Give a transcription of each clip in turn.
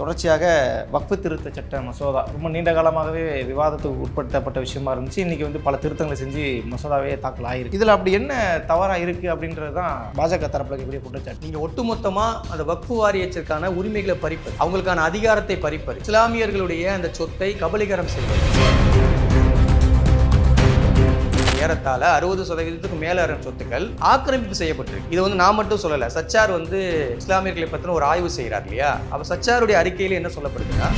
தொடர்ச்சியாக வக்ஃபு திருத்த சட்ட மசோதா. ரொம்ப நீண்ட காலமாகவே விவாதத்துக்கு உட்படுத்தப்பட்ட விஷயமா இருந்துச்சு. இன்றைக்கி வந்து பல திருத்தங்களை செஞ்சு மசோதாவே தாக்கல் ஆகிருக்கு இதில் அப்படி என்ன தவறாக இருக்குது அப்படின்றது தான் பாஜக தரப்பில் இருக்கக்கூடிய குற்றச்சாட்டு. நீங்கள் ஒட்டுமொத்தமாக அந்த வக்ஃபு வாரியத்திற்கான உரிமைகளை பறிப்பது அவங்களுக்கான அதிகாரத்தை பறிப்பது இஸ்லாமியர்களுடைய அந்த சொத்தை கபலீகரம் செய்வது. ஏறத்தாழ அறுபது சதவீதத்துக்கு மேல சொத்துக்கள் ஆக்கிரமிப்பு செய்யப்பட்டிருக்கு. இது வந்து நான் மட்டும் சொல்லல சச்சார் வந்து இஸ்லாமியர்களை பத்தின ஒரு ஆய்வு செய்கிறார் இல்லையா? அப்ப சச்சாருடைய அறிக்கையில என்ன சொல்லப்படுதுன்னா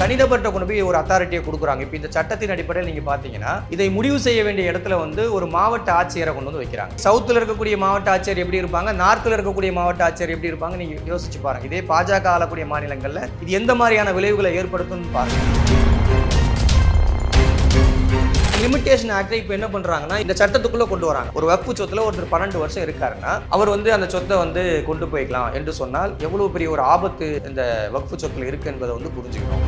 தனிநபர்கிட்ட கொண்டு போய் ஒரு அத்தாரிட்டியை கொடுக்குறாங்க. இப்போ இந்த சட்டத்தின் அடிப்படையில் நீங்கள் பார்த்தீங்கன்னா இதை முடிவு செய்ய வேண்டிய இடத்துல வந்து ஒரு மாவட்ட ஆட்சியரை கொண்டு வந்து வைக்கிறாங்க. சவுத்தில் இருக்கக்கூடிய மாவட்ட ஆட்சியர் எப்படி இருப்பாங்க? நார்த்தில் இருக்கக்கூடிய மாவட்ட ஆட்சியர் எப்படி இருப்பாங்க? நீங்கள் யோசிச்சு பாருங்க. இதே பாஜக ஆளக்கூடிய மாநிலங்களில் இது எந்த மாதிரியான விளைவுகளை ஏற்படுத்தும்னு பாருங்க. லிமிடேஷன் ஆக்டை இப்போ என்ன பண்றாங்கன்னா இந்த சட்டத்துக்குள்ள கொண்டு வராங்க. ஒரு வப்பு சொத்துல ஒருத்தர் பன்னெண்டு வருஷம் இருக்காருன்னா அவர் வந்து அந்த சொத்தை வந்து கொண்டு போய்க்கலாம் என்று சொன்னால் எவ்வளவு பெரிய ஒரு ஆபத்து இந்த வக்ஃபு சொத்துல இருக்கு என்பதை வந்து புரிஞ்சுக்கணும்.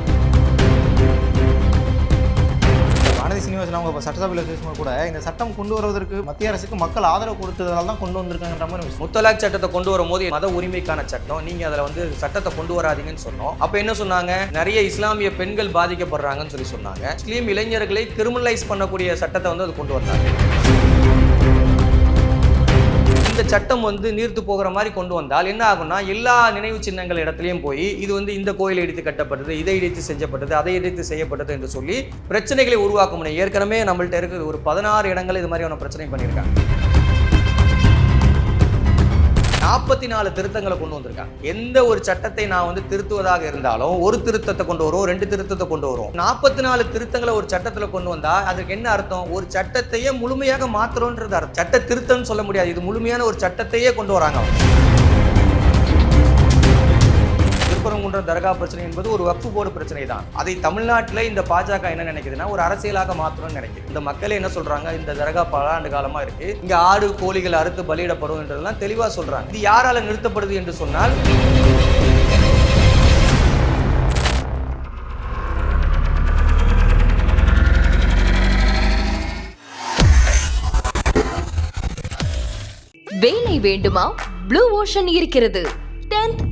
வானதி சீனிவாசன் அவங்க சட்டசபையில் பேசும்போது கூட இந்த சட்டம் கொண்டு வருவதற்கு மத்திய அரசுக்கு மக்கள் ஆதரவு கொடுத்ததால தான் கொண்டு வந்திருக்காங்கன்ற மாதிரி முத்தலாக் சட்டத்தை கொண்டு வரும்போது மத உரிமைக்கான சட்டம். நீங்கள் அதில் வந்து சட்டத்தை கொண்டு வராதீங்கன்னு சொன்னோம். அப்போ என்ன சொன்னாங்க? நிறைய இஸ்லாமிய பெண்கள் பாதிக்கப்படுறாங்கன்னு சொல்லி சொன்னாங்க. முஸ்லீம் இளைஞர்களை கிரிமினலைஸ் பண்ணக்கூடிய சட்டத்தை வந்து அது கொண்டு வந்தாங்க. இந்த சட்டம் வந்து நீர்த்து போகிற மாதிரி கொண்டு வந்தால் என்ன ஆகும்னா எல்லா நினைவு சின்னங்கள் இடத்துலையும் போய் இது வந்து இந்த கோயில் இடித்து கட்டப்பட்டது இதை இடித்து செஞ்சப்பட்டது அதை இடித்து செய்யப்பட்டது என்று சொல்லி பிரச்சனைகளை உருவாக்க முடியும் ஏற்கனவே நம்மள்ட்ட இருக்கிற ஒரு பதினாறு இடங்கள் இது மாதிரியான பிரச்சனை பண்ணியிருக்காங்க. நாற்பத்தி நாலு திருத்தங்களை கொண்டு வந்திருக்காங்க. எந்த ஒரு சட்டத்தை நான் வந்து திருத்துவதாக இருந்தாலும் ஒரு திருத்தத்தை கொண்டு வரும் ரெண்டு திருத்தத்தை கொண்டு வரும் நாற்பத்தி நாலு திருத்தங்களை ஒரு சட்டத்தில் கொண்டு வந்தா அதுக்கு என்ன அர்த்தம்? ஒரு சட்டத்தையே முழுமையாக மாத்திரம்ன்றது அர்த்தம். சட்ட திருத்தம்னு சொல்ல முடியாது. இது முழுமையான ஒரு சட்டத்தையே கொண்டு வராங்க அவங்க. திருப்பரங்குன்றம் தர்கா பிரச்சனை என்பது ஒரு வக்ஃபு போர்டு பிரச்சனை தான் அதை தமிழ்நாட்டில் இந்த பாஜக என்ன நினைக்குதுன்னா ஒரு அரசியலாக மாற்றணும்னு நினைக்குது. இந்த மக்களே என்ன சொல்றாங்க? இந்த தர்கா பல ஆண்டு காலமா இருக்கு. இங்க ஆடு கோழிகள் அறுத்து பலியிடப்படும் என்றதெல்லாம் தெளிவா சொல்றாங்க. இது யாரால நிறுத்தப்படுது என்று சொன்னால்? வேலை வேண்டுமா? ப்ளூ ஓஷன் இருக்கிறது. 10th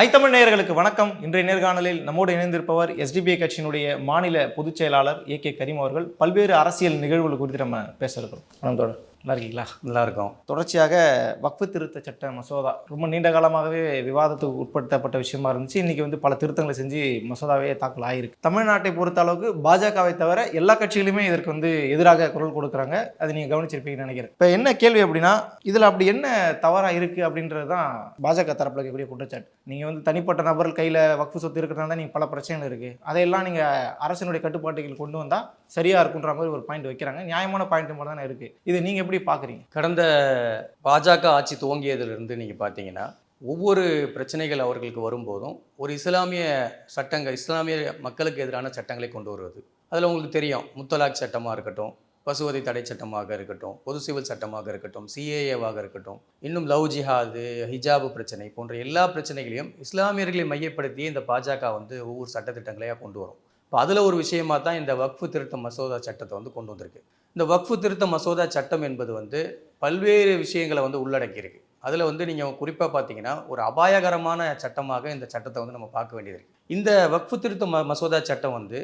ஐத்தமிழ் நேயர்களுக்கு வணக்கம். இன்றைய நேர்காணலில் நம்மோடு இணைந்திருப்பவர் எஸ்டிபிஐ கட்சியினுடைய மாநில பொதுச் செயலாளர் ஏ கே கரீம் அவர்கள். பல்வேறு அரசியல் நிகழ்வுகள் குறித்து நம்ம பேச இருக்கிறோம். வணக்கம் தோழர். நல்லா இருக்கீங்களா? நல்லா இருக்கும் தொடர்ச்சியாக வக்ஃபு திருத்த சட்ட மசோதா ரொம்ப நீண்ட காலமாகவே விவாதத்துக்கு உட்படுத்தப்பட்ட விஷயமா இருந்துச்சு. இன்றைக்கி வந்து பல திருத்தங்களை செஞ்சு மசோதாவே தாக்கல் ஆகிருக்கு தமிழ்நாட்டை பொறுத்த அளவுக்கு பாஜகவை தவிர எல்லா கட்சிகளுமே இதற்கு வந்து எதிராக குரல் கொடுக்குறாங்க. அதை நீங்கள் கவனிச்சிருப்பீங்கன்னு நினைக்கிறேன். இப்போ என்ன கேள்வி அப்படின்னா இதில் அப்படி என்ன தவறாக இருக்குது அப்படின்றது தான் பாஜக தரப்பில் இருக்கக்கூடிய குற்றச்சாட்டு. நீங்கள் வந்து தனிப்பட்ட நபர்கள் கையில் வக்ஃபு சொத்து இருக்கிறதுனால நீங்கள் பல பிரச்சனைகள் இருக்குது அதையெல்லாம் நீங்கள் அரசினுடைய கட்டுப்பாட்டுகள் கொண்டு வந்தால் சரியாக இருக்குன்ற மாதிரி ஒரு பாயிண்ட் வைக்கிறாங்க. நியாயமான பாயிண்ட் மட்டும் தானே இருக்குது இது நீங்கள் எப்படி பார்க்குறீங்க? கடந்த பாஜக ஆட்சி துவங்கியதிலிருந்து நீங்கள் பார்த்தீங்கன்னா ஒவ்வொரு பிரச்சனைகள் அவர்களுக்கு வரும்போதும் ஒரு இஸ்லாமிய சட்டங்கள் இஸ்லாமிய மக்களுக்கு எதிரான சட்டங்களை கொண்டு வருவது. அதில் உங்களுக்கு தெரியும் முத்தலாக் சட்டமாக இருக்கட்டும் பசுவதை தடை சட்டமாக இருக்கட்டும் பொது சிவில் சட்டமாக இருக்கட்டும் சிஏஏவாக இருக்கட்டும் இன்னும் லவ் ஜிஹாது ஹிஜாபு பிரச்சனை போன்ற எல்லா பிரச்சனைகளையும் இஸ்லாமியர்களை மையப்படுத்தி இந்த பாஜக வந்து ஒவ்வொரு சட்டத்திட்டங்களையாக கொண்டு வரும். இப்போ அதில் ஒரு விஷயமா தான் இந்த வக்ஃபு திருத்த மசோதா சட்டத்தை வந்து கொண்டு வந்திருக்கு. இந்த வக்ஃபு திருத்த மசோதா சட்டம் என்பது வந்து பல்வேறு விஷயங்களை வந்து உள்ளடக்கியிருக்கு. அதில் வந்து நீங்கள் குறிப்பாக பார்த்தீங்கன்னா ஒரு அபாயகரமான சட்டமாக இந்த சட்டத்தை வந்து நம்ம பார்க்க வேண்டியது இருக்குது இந்த வக்ஃபு திருத்த ம மசோதா சட்டம் வந்து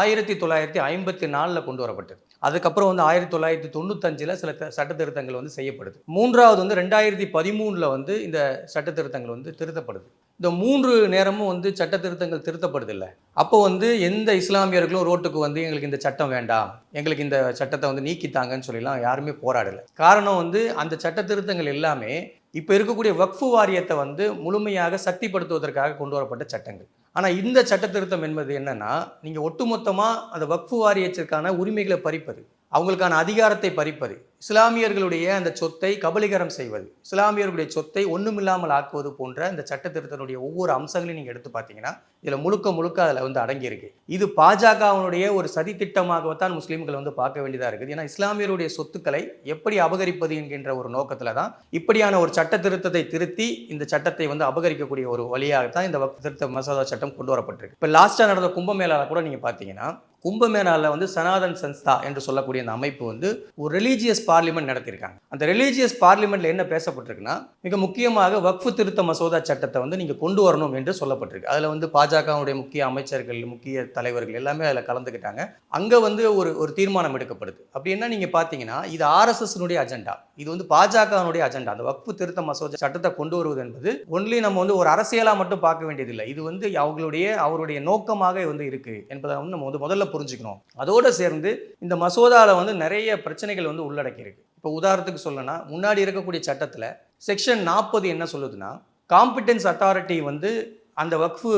ஆயிரத்தி தொள்ளாயிரத்தி ஐம்பத்தி நாலில் கொண்டு வரப்பட்டது. அதுக்கப்புறம் வந்து ஆயிரத்தி தொள்ளாயிரத்தி தொண்ணூத்தஞ்சில் சில சட்ட திருத்தங்கள் வந்து செய்யப்படுது. மூன்றாவது வந்து ரெண்டாயிரத்தி பதிமூணில் வந்து இந்த சட்ட திருத்தங்கள் வந்து திருத்தப்படுது. இந்த மூன்று நேரமும் வந்து சட்ட திருத்தங்கள் திருத்தப்படுதில்லை. அப்போ வந்து எந்த இஸ்லாமியர்களும் ரோட்டுக்கு வந்து எங்களுக்கு இந்த சட்டம் வேண்டாம் எங்களுக்கு இந்த சட்டத்தை வந்து நீக்கித்தாங்கன்னு சொல்லிலாம் யாருமே போராடலை. காரணம் வந்து அந்த சட்ட திருத்தங்கள் எல்லாமே இப்போ இருக்கக்கூடிய வக்ஃபு வாரியத்தை வந்து முழுமையாக சக்திப்படுத்துவதற்காக கொண்டு வரப்பட்ட சட்டங்கள். ஆனால் இந்த சட்ட திருத்தம் என்பது என்னன்னா நீங்கள் ஒட்டுமொத்தமாக அந்த வக்ஃபு வாரியத்திற்கான உரிமைகளை பறிப்பது அவங்களுக்கான அதிகாரத்தை பறிப்பது இஸ்லாமியர்களுடைய அந்த சொத்தை கபலீகரம் செய்வது இஸ்லாமியர்களுடைய சொத்தை ஒன்றுமில்லாமல் ஆக்குவது போன்ற இந்த சட்டத்திருத்தனுடைய ஒவ்வொரு அம்சங்களையும் நீங்கள் எடுத்து பார்த்தீங்கன்னா இதில் முழுக்க முழுக்க அதில் வந்து அடங்கியிருக்கு. இது பாஜகவினுடைய ஒரு சதி திட்டமாகத்தான் முஸ்லீம்கள் வந்து பார்க்க வேண்டியதாக இருக்குது. ஏன்னா இஸ்லாமியருடைய சொத்துக்களை எப்படி அபகரிப்பது என்கின்ற ஒரு நோக்கத்தில் தான் இப்படியான ஒரு சட்ட திருத்தத்தை திருத்தி இந்த சட்டத்தை வந்து அபகரிக்கக்கூடிய ஒரு வழியாகத்தான் இந்த வக்ஃப் திருத்த மசோதா சட்டம் கொண்டு வரப்பட்டிருக்கு. இப்போ லாஸ்ட்டாக நடந்த கும்பமேளாவில் கூட நீங்கள் பார்த்தீங்கன்னா கும்பமேளாவில் வந்து சனாதன் சன்ஸ்தா என்று சொல்லக்கூடிய அந்த அமைப்பு வந்து ஒரு ரிலீஜியஸ் பா பார்லிமெண்ட் நடத்தியிருக்காங்க. அந்த ரிலீஜியஸ் பார்லிமெண்ட்ல என்ன பேசப்பட்டிருக்குன்னா மிக முக்கியமாக வக்ஃபு திருத்த மசோதா சட்டத்தை வந்து நீங்கள் கொண்டு வரணும் என்று சொல்லப்பட்டிருக்கு. அதில் வந்து பாஜகவுடைய முக்கிய அமைச்சர்கள் முக்கிய தலைவர்கள் எல்லாமே அதில் கலந்துக்கிட்டாங்க. அங்கே வந்து ஒரு ஒரு தீர்மானம் எடுக்கப்படுது. அப்படி என்ன நீங்கள் பார்த்தீங்கன்னா இது ஆர்எஸ்எஸ்னுடைய அஜெண்டா இது வந்து பாஜகவினுடைய அஜெண்டா அந்த வக்ஃபு திருத்த மசோதா சட்டத்தை கொண்டு வருவது என்பது ஒன்லி நம்ம வந்து ஒரு அரசியலாக மட்டும் பார்க்க வேண்டியதில்லை. இது வந்து அவங்களுடைய அவருடைய நோக்கமாக வந்து இருக்கு என்பதை வந்து நம்ம வந்து முதல்ல புரிஞ்சுக்கணும். அதோடு சேர்ந்து இந்த மசோதாவில் வந்து நிறைய பிரச்சனைகள் வந்து உள்ளடக்கி இருக்கு இப்போ உதாரணத்துக்கு சொல்லனா முன்னாடி இருக்கக்கூடிய சட்டத்தில் செக்ஷன் நாற்பது என்ன சொல்லுதுன்னா காம்பிட்டன்ஸ் அத்தாரிட்டி வந்து அந்த வக்ஃபு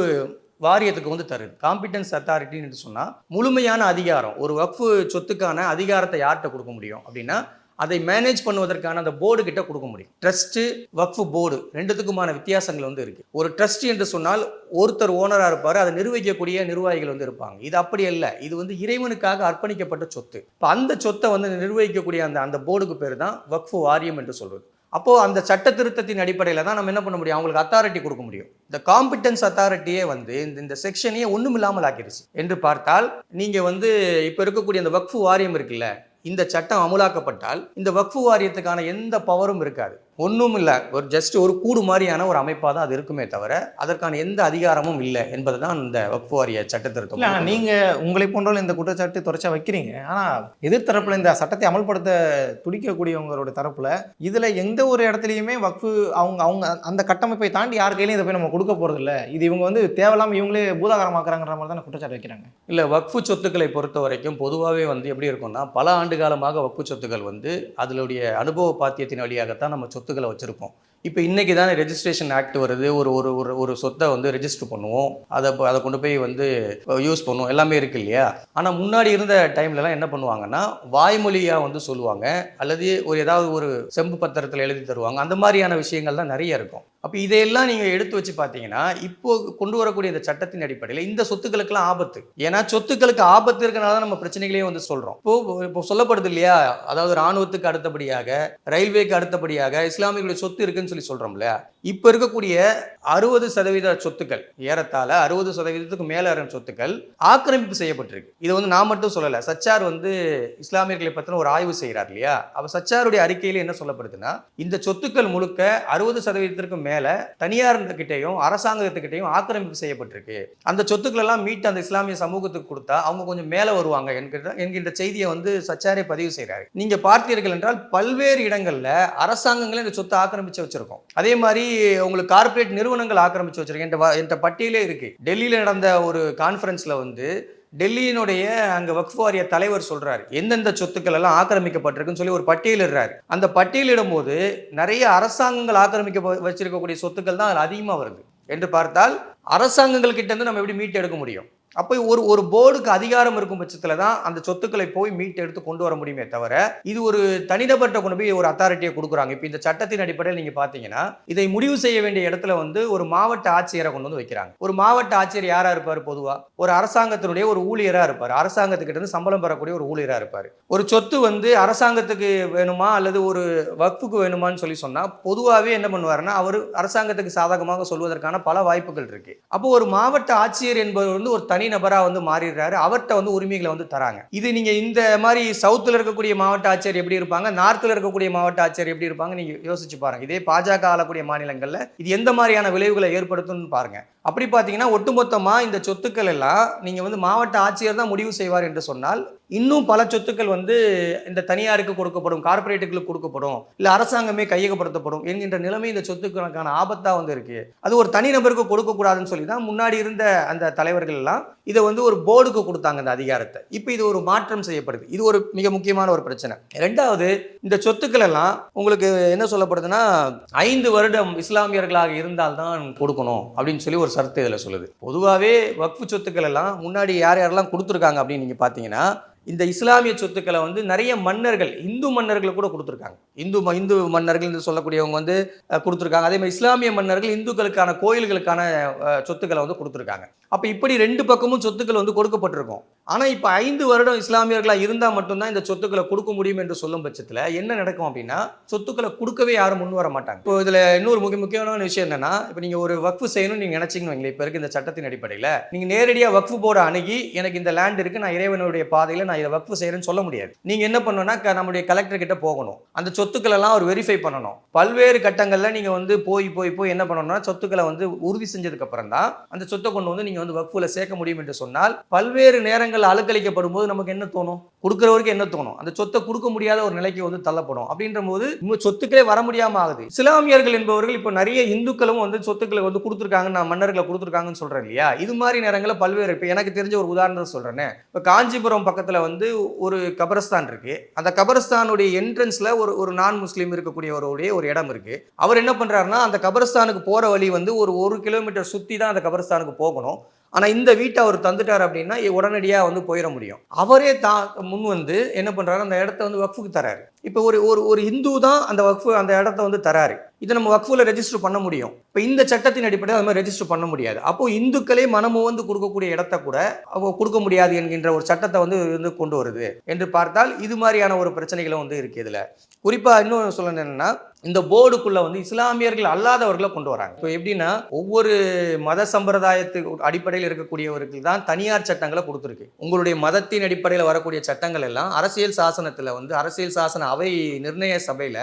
வாரியத்துக்கு வந்து தருது. காம்பிட்டன்ஸ் அத்தாரிட்டின்னு சொன்னால் முழுமையான அதிகாரம் ஒரு வக்ஃபு சொத்துக்கான அதிகாரத்தை யார்கிட்ட கொடுக்க முடியும் அப்படின்னா அதை மேனேஜ் பண்ணுவதற்கான அந்த போர்டு கிட்ட கொடுக்க முடியும். ட்ரஸ்ட்டு வக்ஃபு போர்டு ரெண்டுத்துக்குமான வித்தியாசங்கள் வந்து இருக்கு. ஒரு ட்ரஸ்ட் என்று சொன்னால் ஒருத்தர் ஓனராக இருப்பார் அதை நிர்வகிக்கக்கூடிய நிர்வாகிகள் வந்து இருப்பாங்க. இது அப்படி அல்ல. இது வந்து இறைவனுக்காக அர்ப்பணிக்கப்பட்ட சொத்து. இப்போ அந்த சொத்தை வந்து நிர்வகிக்கக்கூடிய அந்த அந்த போர்டுக்கு பேர் தான் வக்ஃபு வாரியம் என்று சொல்வது அப்போது அந்த சட்ட திருத்தத்தின் அடிப்படையில் தான் நம்ம என்ன பண்ண முடியும்? அவங்களுக்கு அத்தாரிட்டி கொடுக்க முடியும். இந்த காம்பிட்டன்ஸ் அத்தாரிட்டியே வந்து இந்த இந்த செக்ஷனையே ஒன்றும் இல்லாமல் ஆக்கிடுச்சு என்று பார்த்தால் நீங்கள் வந்து இப்போ இருக்கக்கூடிய அந்த வக்ஃபு வாரியம் இருக்குல்ல இந்த சட்டம் அமுலாக்கப்பட்டால் இந்த வக்ஃபு வாரியத்துக்கான எந்த பவரும் இருக்காது. ஒன்றும் இல்லை. ஒரு ஜஸ்ட் ஒரு கூடு மாதிரியான ஒரு அமைப்பாக தான் அது இருக்குமே தவிர அதற்கான எந்த அதிகாரமும் இல்லை என்பது தான் இந்த வக்ஃபு வாரிய சட்ட இல்லை திருத்தம் நீங்க உங்களை போன்றவர்கள் இந்த குற்றச்சாட்டு தொடர்ச்சியா வைக்கிறீங்க. ஆனா எதிர்த்தரப்புல இந்த சட்டத்தை அமல்படுத்த துடிக்கக்கூடியவங்களோட தரப்புல இதுல எந்த ஒரு இடத்துலையுமே வக்ஃபு அவங்க அவங்க அந்த கட்டமைப்பை தாண்டி யார் கையிலையும் இதை போய் நம்ம கொடுக்க போறது இல்ல இது இவங்க வந்து தேவையில்லாம இவங்களே பூதாகரமாக்குறாங்கிற மாதிரி தான் குற்றச்சாட்டு வைக்கிறாங்க. இல்லை வக்ஃபு சொத்துக்களை பொறுத்த வரைக்கும் பொதுவாகவே வந்து எப்படி இருக்கும்னா பல ஆண்டு காலமாக வக்ஃபு சொத்துக்கள் வந்து அதனுடைய அனுபவ பாத்தியத்தின் வழியாகத்தான் நம்ம சொத்துக்களை வச்சுருப்போம். இப்போ இன்றைக்கி தானே ரெஜிஸ்ட்ரேஷன் ஆக்ட் வருது. ஒரு ஒரு ஒரு ஒரு சொத்தை வந்து ரெஜிஸ்டர் பண்ணுவோம். அதை அதை கொண்டு போய் வந்து யூஸ் பண்ணுவோம். எல்லாமே இருக்குது இல்லையா? ஆனால் முன்னாடி இருந்த டைம்லலாம் என்ன பண்ணுவாங்கன்னா வாய்மொழியாக வந்து சொல்லுவாங்க. அல்லது ஒரு ஏதாவது ஒரு செம்பு பத்திரத்தில் எழுதி தருவாங்க. அந்த மாதிரியான விஷயங்கள் தான் நிறைய இருக்கும். அப்போ இதையெல்லாம் நீங்கள் எடுத்து வச்சு பார்த்தீங்கன்னா இப்போ கொண்டு வரக்கூடிய இந்த சட்டத்தின் அடிப்படையில் இந்த சொத்துக்களுக்கெல்லாம் ஆபத்து. ஏன்னா சொத்துக்களுக்கு ஆபத்து இருக்கனால தான் நம்ம பிரச்சனைகளே வந்து சொல்கிறோம் இப்போ இப்போ சொல்லப்படுது இல்லையா? அதாவது ராணுவத்துக்கு அடுத்தபடியாக ரயில்வேக்கு அடுத்தபடியாக இஸ்லாமியர்களுடைய சொத்து இருக்குன்னு சொல்லி சொல்கிறோம் இல்லையா? இப்போ இருக்கக்கூடிய அறுபது சதவீத சொத்துக்கள் ஏறத்தாழ அறுபது சதவீதத்துக்கு மேலே இருக்கிற சொத்துக்கள் ஆக்கிரமிப்பு செய்யப்பட்டிருக்கு. இது வந்து நான் மட்டும் சொல்லலை சச்சார் வந்து இஸ்லாமியர்களை பற்றின ஒரு ஆய்வு செய்கிறார் இல்லையா? அப்போ சச்சாருடைய அறிக்கையில் என்ன சொல்லப்படுதுன்னா இந்த சொத்துக்கள் முழுக்க அறுபது சதவீதத்திற்கு மேலே தனியார் கிட்டேயும் அரசாங்கத்துக்கிட்டையும் ஆக்கிரமிப்பு செய்யப்பட்டிருக்கு. அந்த சொத்துக்கள் எல்லாம் மீட்டு அந்த இஸ்லாமிய சமூகத்துக்கு கொடுத்தா அவங்க கொஞ்சம் மேலே வருவாங்க என்கிற என்கின்ற செய்தியை வந்து சச்சாரே பதிவு செய்கிறாரு நீங்க பார்த்தீர்கள் என்றால் பல்வேறு இடங்கள்ல அரசாங்கங்களே இந்த சொத்தை ஆக்கிரமிச்சு வச்சு வச்சுருக்கோம். அதே மாதிரி உங்களுக்கு கார்ப்பரேட் நிறுவனங்கள் ஆக்கிரமிச்சு வச்சிருக்கேன். என்ற என்ற பட்டியலே இருக்குது டெல்லியில் நடந்த ஒரு கான்ஃபரன்ஸில் வந்து டெல்லியினுடைய அங்கே வக்ஃப் வாரிய தலைவர் சொல்கிறார் எந்தெந்த சொத்துக்கள் எல்லாம் ஆக்கிரமிக்கப்பட்டிருக்குன்னு சொல்லி ஒரு பட்டியலிடுறாரு அந்த பட்டியலிடும் போது நிறைய அரசாங்கங்கள் ஆக்கிரமிக்க வச்சிருக்கக்கூடிய சொத்துக்கள் தான் அதில் அதிகமாக வருது. என்று பார்த்தால் அரசாங்கங்கள் கிட்ட இருந்து நம்ம எப்படி மீட்டு எடுக்க முடியும்? அப்போ ஒரு ஒரு போர்டுக்கு அதிகாரம் இருக்கும் பட்சத்தில் தான் அந்த சொத்துக்களை போய் மீட்டு எடுத்து கொண்டு வர முடியுமே தவிர இது ஒரு தனிநபர்கிட்ட கொண்டு போய் ஒரு அத்தாரிட்டியை கொடுக்குறாங்க. இப்போ இந்த சட்டத்தின் அடிப்படையில் நீங்கள் பார்த்தீங்கன்னா இதை முடிவு செய்ய வேண்டிய இடத்துல வந்து ஒரு மாவட்ட ஆட்சியரை கொண்டு வந்து வைக்கிறாங்க. ஒரு மாவட்ட ஆட்சியர் யாராக இருப்பார் பொதுவாக ஒரு அரசாங்கத்தினுடைய ஒரு ஊழியராக இருப்பார். அரசாங்கத்துக்கிட்ட இருந்து சம்பளம் பெறக்கூடிய ஒரு ஊழியராக இருப்பார். ஒரு சொத்து வந்து அரசாங்கத்துக்கு வேணுமா அல்லது ஒரு வக்ஃபுக்கு வேணுமான்னு சொல்லி சொன்னால் பொதுவாகவே என்ன பண்ணுவாருன்னா அவர் அரசாங்கத்துக்கு சாதகமாக சொல்வதற்கான பல வாய்ப்புகள் இருக்குது அப்போ ஒரு மாவட்ட ஆட்சியர் என்பவர் வந்து ஒரு தனி தனிநபராக வந்து மாறிடுறாரு. அவர்கிட்ட வந்து உரிமைகளை வந்து தராங்க. இது நீங்கள் இந்த மாதிரி சவுத்துல இருக்கக்கூடிய மாவட்ட ஆட்சியர் எப்படி இருப்பாங்க நார்த்தில் இருக்கக்கூடிய மாவட்ட ஆட்சியர் எப்படி இருப்பாங்க நீங்க யோசிச்சு பாருங்க. இதே பாஜக ஆளக்கூடிய மாநிலங்களில் இது எந்த மாதிரியான விளைவுகளை ஏற்படுத்தும்னு பாருங்க. அப்படி பார்த்தீங்கன்னா ஒட்டுமொத்தமாக இந்த சொத்துக்கள் எல்லாம் நீங்கள் வந்து மாவட்ட ஆட்சியர் தான் முடிவு செய்வார் என்று சொன்னால் இன்னும் பல சொத்துக்கள் வந்து இந்த தனியாருக்கு கொடுக்கப்படும் கார்பரேட்டுகளுக்கு கொடுக்கப்படும் இல்லை அரசாங்கமே கையகப்படுத்தப்படும் என்கின்ற நிலைமை இந்த சொத்துக்களுக்கான ஆபத்தாக வந்து இருக்கு. அது ஒரு தனிநபருக்கு கொடுக்கக்கூடாதுன்னு சொல்லி தான் முன்னாடி இருந்த அந்த தலைவர்கள் எல்லாம் இதை வந்து ஒரு போர்டுக்கு கொடுத்தாங்க அந்த அதிகாரத்தை. இப்போ இது ஒரு மாற்றம் செய்யப்படுது. இது ஒரு மிக முக்கியமான ஒரு பிரச்சனை. ரெண்டாவது இந்த சொத்துக்கள் எல்லாம் உங்களுக்கு என்ன சொல்லப்படுதுன்னா ஐந்து வருடம் இஸ்லாமியர்களாக இருந்தால்தான் கொடுக்கணும் அப்படின்னு சொல்லி ஒரு சர்த்து இதில் சொல்லுது. பொதுவாகவே வக்ஃபு சொத்துக்கள் எல்லாம் முன்னாடி யார் யாரெல்லாம் கொடுத்துருக்காங்க அப்படின்னு நீங்கள் பார்த்தீங்கன்னா இந்த இஸ்லாமிய சொத்துக்களை வந்து நிறைய மன்னர்கள் இந்து மன்னர்கள் கூட கொடுத்துருக்காங்க. இந்து ம- இந்து மன்னர்கள் என்று சொல்லக்கூடியவங்க வந்து கொடுத்துருக்காங்க. அதே மாதிரி இஸ்லாமிய மன்னர்கள் இந்துக்களுக்கான கோயில்களுக்கான சொத்துக்களை வந்து கொடுத்துருக்காங்க. அப்போ இப்படி ரெண்டு பக்கமும் சொத்துக்கள் வந்து கொடுக்கப்பட்டிருக்கும். ஆனால் இப்போ ஐந்து வருடம் இஸ்லாமியர்களாக இருந்தால் மட்டும்தான் இந்த சொத்துக்களை கொடுக்க முடியும் என்று சொல்லும் பட்சத்தில் என்ன நடக்கும் அப்படின்னா சொத்துக்களை கொடுக்கவே யாரும் முன் வர மாட்டாங்க. இப்போ இதில் இன்னொரு முக்கிய முக்கியமான விஷயம் என்னன்னா இப்போ நீங்கள் ஒரு வக்ஃபு செய்யணும்னு நீங்கள் நினச்சிங்கன்னு வைங்களேன் இப்போ இருக்க இந்த சட்டத்தின் அடிப்படையில். நீங்கள் நேரடியாக வக்ஃபு போர்டு அணுகி எனக்கு இந்த லேண்ட் இருக்குது நான் இறைவனுடைய பாதையில் நான் இதை வக்ஃபு செய்கிறேன்னு சொல்ல முடியாது. நீங்கள் என்ன பண்ணணும்னா க- நம்முடைய கலெக்டர் கிட்ட போகணும். அந்த சொத்துக்களெல்லாம் எல்லாம் வெரிஃபை பண்ணணும். பல்வேறு கட்டங்களில் நீங்கள் வந்து போய் போய் போய் என்ன பண்ணணும்னா சொத்துக்களை வந்து உறுதி செஞ்சதுக்கப்புறம் தான் அந்த சொத்தை கொண்டு வந்து நீங்கள் வந்து வக்ஃபுல சேர்க்க முடியும் என்று சொன்னால் பல்வேறு நேரங்கள் அலுக்கழிக்கப்படும் போது நமக்கு என்ன தோணும்? கொடுக்குறவருக்கு என்ன தோணும்? அந்த சொத்தை கொடுக்க முடியாத ஒரு நிலைக்கு வந்து தள்ளப்படும். அப்படின்ற போது சொத்துக்களே வர முடியாம ஆகுது. இஸ்லாமியர்கள் என்பவர்கள் இப்போ நிறைய இந்துக்களும் வந்து சொத்துக்களை வந்து கொடுத்துருக்காங்க நான் மன்னர்களை கொடுத்துருக்காங்கன்னு சொல்றேன் இல்லையா? இது மாதிரி நேரங்களில் பல்வேறு இப்போ எனக்கு தெரிஞ்ச ஒரு உதாரணம் சொல்கிறேனே இப்போ காஞ்சிபுரம் பக்கத்தில் வந்து ஒரு கபரஸ்தான் இருக்கு. அந்த கபரஸ்தானுடைய என்ட்ரன்ஸ்ல ஒரு ஒரு நான் முஸ்லீம் இருக்கக்கூடியவருடைய ஒரு இடம் இருக்கு. அவர் என்ன பண்றாருன்னா அந்த கபரஸ்தானுக்கு போற வழி வந்து ஒரு ஒரு கிலோமீட்டர் சுத்தி தான் அந்த கபரஸ்தானுக்கு போகணும். ஆனால் இந்த வீட்டை அவர் தந்துட்டார் அப்படின்னா உடனடியாக வந்து போயிட முடியும். அவரே தா முன் வந்து என்ன பண்ணுறாரு அந்த இடத்த வந்து வக்ஃபுக்கு தராரு இப்போ ஒரு ஒரு ஒரு இந்து தான் அந்த வக்ஃபு அந்த இடத்த வந்து தராரு. இதை நம்ம வக்ஃபில் ரெஜிஸ்டர் பண்ண முடியும். இப்போ இந்த சட்டத்தின் அடிப்படையில் அது மாதிரி ரெஜிஸ்டர் பண்ண முடியாது. அப்போ இந்துக்களே மனமு வந்து கொடுக்கக்கூடிய இடத்த கூட அவங்க கொடுக்க முடியாது என்கின்ற ஒரு சட்டத்தை வந்து வந்து கொண்டு வருது என்று பார்த்தால் இது மாதிரியான ஒரு பிரச்சனைகளும் வந்து இருக்கு இதில். குறிப்பாக இன்னொன்று சொல்லணும் என்னன்னா இந்த போர்டுக்குள்ள வந்து இஸ்லாமியர்கள் அல்லாதவர்களை கொண்டு வராங்க. இப்போ எப்படின்னா ஒவ்வொரு மத சம்பிரதாயத்துக்கு அடிப்படையில் இருக்கக்கூடியவர்கள் தான் தனியார் சட்டங்களை கொடுத்துருக்கு. உங்களுடைய மதத்தின் அடிப்படையில் வரக்கூடிய சட்டங்கள் எல்லாம் அரசியல் சாசனத்தில் வந்து அரசியல் சாசன அவை நிர்ணய சபையில்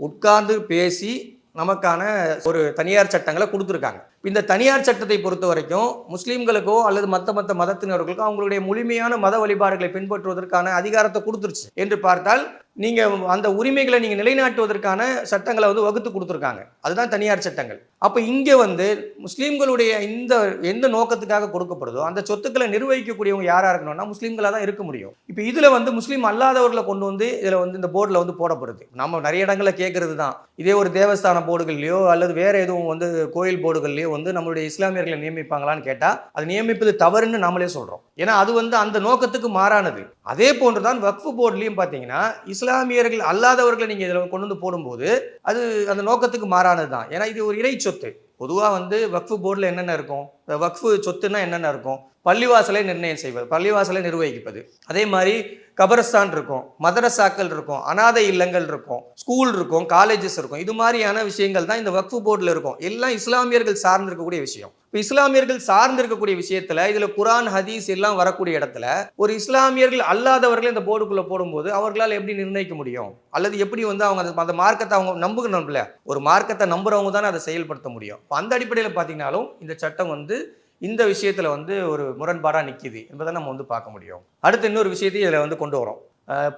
உட்கார்ந்து பேசி நமக்கான ஒரு தனியார் சட்டங்களை கொடுத்துருக்காங்க. இந்த தனியார் சட்டத்தை பொறுத்த வரைக்கும் முஸ்லீம்களுக்கோ அல்லது மற்ற மற்ற மதத்தினர்களுக்கோ அவங்களுடைய முழுமையான மத வழிபாடுகளை பின்பற்றுவதற்கான அதிகாரத்தை கொடுத்துருச்சு. என்று பார்த்தால் நீங்கள் அந்த உரிமைகளை நீங்கள் நிலைநாட்டுவதற்கான சட்டங்களை வந்து வகுத்து கொடுத்துருக்காங்க. அதுதான் தனியார் சட்டங்கள். அப்போ இங்கே வந்து முஸ்லீம்களுடைய இந்த எந்த நோக்கத்துக்காக கொடுக்கப்படுதோ அந்த சொத்துக்களை நிர்வகிக்கக்கூடியவங்க யாராக இருக்கணும்னா முஸ்லீம்களாக தான் இருக்க முடியும். இப்போ இதில் வந்து முஸ்லீம் அல்லாதவர்களை கொண்டு வந்து இதில் வந்து இந்த போர்டில் வந்து போடப்படுது. நம்ம நிறைய இடங்களில் கேட்குறது தான். இதே ஒரு தேவஸ்தான போர்டுகள்லையோ அல்லது வேறு எதுவும் வந்து கோயில் போர்டுகள்லையோ வந்து நம்மளுடைய இஸ்லாமியர்களை நியமிப்பாங்களான்னு கேட்டால் அது நியமிப்பது தவறுன்னு நாமளே சொல்கிறோம் ஏன்னா அது வந்து அந்த நோக்கத்துக்கு மாறானது. அதே போன்றுதான் வக்ஃபு போர்ட்லேயும் பார்த்தீங்கன்னா இஸ் இஸ்லாமியர்கள் அல்லாதவர்களை நீங்கள் இதில் கொண்டு வந்து போடும்போது அது அந்த நோக்கத்துக்கு மாறானது தான் ஏன்னா இது ஒரு இறை சொத்து. பொதுவாக வந்து வக்ஃபு போர்டில் என்னென்ன இருக்கும்? வக்ஃபு சொத்துன்னா என்னென்ன இருக்கும்? பள்ளிவாசலை நிர்ணயம் செய்வது பள்ளிவாசலை நிர்வகிப்பது. அதே மாதிரி கபரஸ்தான் இருக்கும் மதரசாக்கள் இருக்கும் அனாதை இல்லங்கள் இருக்கும் ஸ்கூல் இருக்கும் காலேஜஸ் இருக்கும். இது மாதிரியான விஷயங்கள் தான் இந்த வக்ஃபு போர்டில் இருக்கும். எல்லாம் இஸ்லாமியர்கள் சார்ந்திருக்கக்கூடிய விஷயம். இப்போ இஸ்லாமியர்கள் சார்ந்திருக்கக்கூடிய விஷயத்தில் இதில் குரான் ஹதீஸ் எல்லாம் வரக்கூடிய இடத்துல ஒரு இஸ்லாமியர்கள் அல்லாதவர்கள் இந்த போர்டுக்குள்ளே போடும்போது அவர்களால் எப்படி நிர்ணயிக்க முடியும்? அல்லது எப்படி வந்து அவங்க அந்த- மார்க்கத்தை அவங்க நம்புகணும்ல ஒரு மார்க்கத்தை நம்புறவங்க தானே அதை செயல்படுத்த முடியும். அந்த அடிப்படையில் பார்த்தீங்கன்னாலும் இந்த சட்டம் வந்து இந்த விஷயத்தில் வந்து ஒரு முரண்பாடாக நிற்கிது என்பதை நம்ம வந்து பார்க்க முடியும். அடுத்து இன்னொரு விஷயத்தையும் இதில் வந்து கொண்டு வரோம்.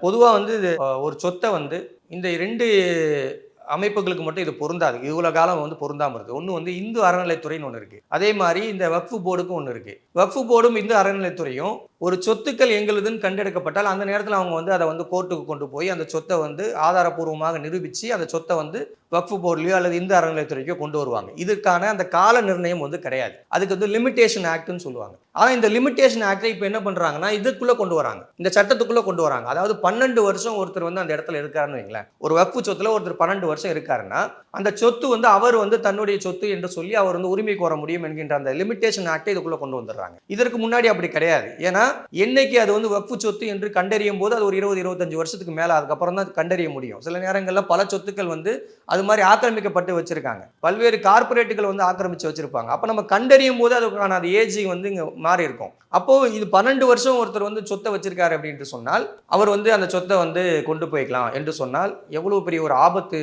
பொதுவாக வந்து இது ஒரு சொத்தை வந்து இந்த ரெண்டு அமைப்புகளுக்கு மட்டும் இது பொருந்தாது. இவ்வளோ காலம் வந்து பொருந்தாமல் இருக்குது. ஒன்று வந்து இந்து அறநிலைத்துறைன்னு ஒன்று இருக்குது அதே மாதிரி இந்த வக்ஃபு போர்டுக்கும் ஒன்று இருக்குது வக்ஃபு போர்டும் இந்து அறநிலைத்துறையும் ஒரு சொத்துக்கள் எங்களுதுன்னு கண்டெடுக்கப்பட்டால் அந்த நேரத்தில் அவங்க வந்து அதை வந்து கோர்ட்டுக்கு கொண்டு போய் அந்த சொத்தை வந்து ஆதாரப்பூர்வமாக நிரூபித்து அந்த சொத்தை வந்து வக்ஃபு போர்ட்லையோ அல்லது இந்து அறநிலையத்துறைக்கோ கொண்டு வருவாங்க. இதுக்கான அந்த கால நிர்ணயம் வந்து கிடையாது. அதுக்கு வந்து லிமிட்டேஷன் ஆக்ட்னு சொல்லுவாங்க. ஆனால் இந்த லிமிட்டேஷன் ஆக்டை இப்போ என்ன பண்ணுறாங்கன்னா இதுக்குள்ளே கொண்டு வராங்க. இந்த சட்டத்துக்குள்ளே கொண்டு வராங்க. அதாவது பன்னெண்டு வருஷம் ஒருத்தர் வந்து அந்த இடத்துல இருக்காருன்னு வைங்களேன். ஒரு வக்ஃபு சொத்தில் ஒருத்தர் பன்னெண்டு வருஷம் இருக்காருன்னா அந்த சொத்து வந்து அவர் வந்து தன்னுடைய சொத்து என்று சொல்லி அவர் வந்து உரிமை கோர முடியும் என்கின்ற அந்த லிமிட்டேஷன் ஆக்டை இதுக்குள்ளே கொண்டு வந்துடுறாங்க. இதற்கு முன்னாடி அப்படி கிடையாது. ஏன்னா என்னைக்கு அது வந்து வக்ஃபு சொத்து என்று கண்டறியும் போது அது ஒரு இருபது இருபத்தஞ்சு வருஷத்துக்கு மேலே அதுக்கப்புறம் தான் கண்டறிய முடியும். சில நேரங்களில் பல சொத்துக்கள் வந்து அது மாதிரி ஆக்கிரமிக்கப்பட்டு வச்சிருக்காங்க. பல்வேறு கார்ப்பரேட்டுகள் வந்து ஆக்கிரமிச்சு வச்சிருப்பாங்க. அப்போ நம்ம கண்டறியும் போது அதுக்கான அது ஏஜ் வந்து இங்கே மாறி இருக்கும். அப்போ இது பன்னெண்டு வருஷம் ஒருத்தர் வந்து சொத்தை வச்சிருக்காரு அப்படின்ட்டு சொன்னால் அவர் வந்து அந்த சொத்தை வந்து கொண்டு போய்க்கலாம் என்று சொன்னால் எவ்வளவு பெரிய ஒரு ஆபத்து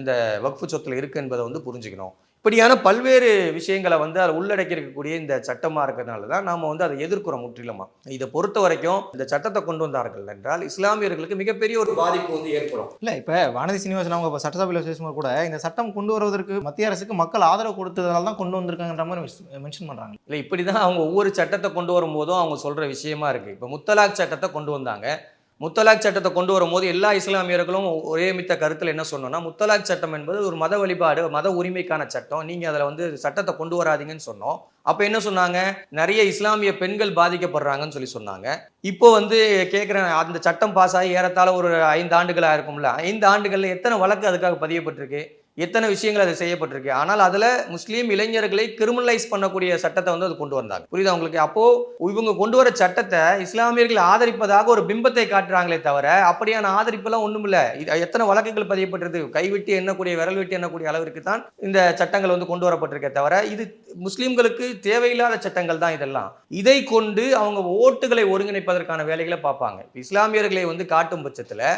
இந்த வக்ஃபு சொத்துல இருக்கு என்பதை வந்து புரிஞ்சுக்கணும். இப்படியான பல்வேறு விஷயங்களை வந்து அதை உள்ளடக்கி இருக்கக்கூடிய இந்த சட்டமாக இருக்கிறதுனால தான் நாம் வந்து அதை எதிர்க்கிறோம் முற்றிலுமா. இதை பொறுத்த வரைக்கும் இந்த சட்டத்தை கொண்டு வந்தார்கள் என்றால் இஸ்லாமியர்களுக்கு மிகப்பெரிய ஒரு பாதிப்பு வந்து ஏற்படும். இல்லை இப்போ வானதி சீனிவாசன் அவங்க இப்போ சட்டசபையில் பேசும்போது கூட இந்த சட்டம் கொண்டு வருவதற்கு மத்திய அரசுக்கு மக்கள் ஆதரவு கொடுத்ததால தான் கொண்டு வந்திருக்காங்கன்ற மாதிரி மென்ஷன் பண்ணுறாங்க இல்லை இப்படி தான் அவங்க ஒவ்வொரு சட்டத்தை கொண்டு வரும்போதும் அவங்க சொல்கிற விஷயமா இருக்குது இப்போ முத்தலாக் சட்டத்தை கொண்டு வந்தாங்க. முத்தலாக் சட்டத்தை கொண்டு வரும்போது எல்லா இஸ்லாமியர்களும் ஒரே மித்த கருத்தில் என்ன சொன்னோம்னா முத்தலாக் சட்டம் என்பது ஒரு மத வழிபாடு மத உரிமைக்கான சட்டம். நீங்கள் அதில் வந்து சட்டத்தை கொண்டு வராதீங்கன்னு சொன்னோம். அப்போ என்ன சொன்னாங்க? நிறைய இஸ்லாமிய பெண்கள் பாதிக்கப்படுறாங்கன்னு சொல்லி சொன்னாங்க. இப்போ வந்து கேட்குறேன் அந்த சட்டம் பாஸ் ஆகி ஏறத்தாழ ஒரு ஐந்து ஆண்டுகளாக இருக்கும்ல ஐந்து ஆண்டுகளில் எத்தனை வழக்கு அதுக்காக பதியப்பட்டிருக்கு? எத்தனை விஷயங்கள் அது செய்யப்பட்டிருக்கு. ஆனால் அதில் முஸ்லீம் இளைஞர்களை கிரிமினலைஸ் பண்ணக்கூடிய சட்டத்தை வந்து அது கொண்டு வந்தாங்க. புரியுதா உங்களுக்கு? அப்போ இவங்க கொண்டு வர சட்டத்தை இஸ்லாமியர்கள் ஆதரிப்பதாக ஒரு பிம்பத்தை காட்டுறாங்களே தவிர அப்படியான ஆதரிப்பெல்லாம் ஒன்றும் இல்லை. இது எத்தனை வழக்குகள் பதியப்பட்டிருக்கு. கைவிட்டு எண்ணக்கூடிய விரல் விட்டு எண்ணக்கூடிய அளவிற்கு தான் இந்த சட்டங்கள் வந்து கொண்டு வரப்பட்டிருக்கே தவிர இது முஸ்லீம்களுக்கு தேவையில்லாத சட்டங்கள் தான் இதெல்லாம். இதை கொண்டு அவங்க ஓட்டுகளை ஒருங்கிணைப்பதற்கான வேலைகளை பார்ப்பாங்க. இஸ்லாமியர்களை வந்து காட்டும் பட்சத்தில்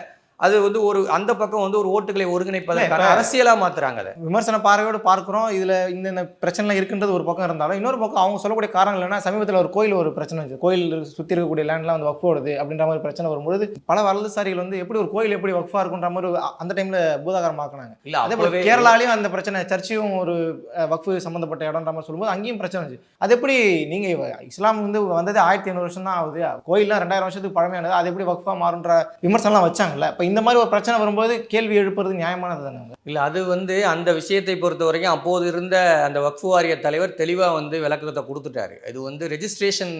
அது வந்து ஒரு அந்த பக்கம் வந்து ஒரு ஓட்டுகளை ஒருங்கிணைப்பதற்கான இல்ல, இப்ப- அரசியலா மாத்துறாங்க அதை. விமர்சன பார்வையோடு பார்க்குறோம். இதில் இந்த இந்த பிரச்சனை இருக்குன்றது ஒரு பக்கம் இருந்தாலும் இன்னொரு பக்கம் அவங்க சொல்லக்கூடிய காரணங்கள் என்ன சமீபத்தில் ஒரு கோயில் ஒரு பிரச்சனை இருந்துச்சு கோயில் சுற்றி இருக்கக்கூடிய லேண்ட்லாம் வந்து வக்ஃப் ஓடுது அப்படின்ற மாதிரி பிரச்சனை வரும்பொழுது பல வலதுசாரிகள் வந்து எப்படி ஒரு கோயில் எப்படி வக்ஃபா இருக்குன்ற மாதிரி அந்த டைமில் பூதாகரமாக்குனாங்க இல்ல அதே போல கேரளாலையும் அந்த பிரச்சனை சர்ச்சையும் ஒரு வக்ஃபு சம்மந்தப்பட்ட இடம்ன்ற மாதிரி சொல்லும்போது அங்கேயும் பிரச்சனை இருந்துச்சு அது எப்படி நீங்க இவ- இஸ்லாம் வந்து வந்தது ஆயிரத்தி ஐநூறு வருஷம் தான் ஆகுது. கோயில்லாம் ரெண்டாயிரம் வருஷத்துக்கு பழமையானது. அது எப்படி வக்ஃபா மாறுன்ற விமர்சனம்லாம் வச்சாங்கல்ல. இப்போ இந்த மாதிரி ஒரு பிரச்சனை வரும்போது கேள்வி எழுப்புறது நியாயமானது தானே? இல்லை அது வந்து அந்த விஷயத்தை பொறுத்த வரைக்கும் அப்போது இருந்த அந்த வக்ஃபு வாரிய தலைவர் தெளிவாக வந்து விளக்கத்தை கொடுத்துட்டாரு. இது வந்து ரெஜிஸ்ட்ரேஷன்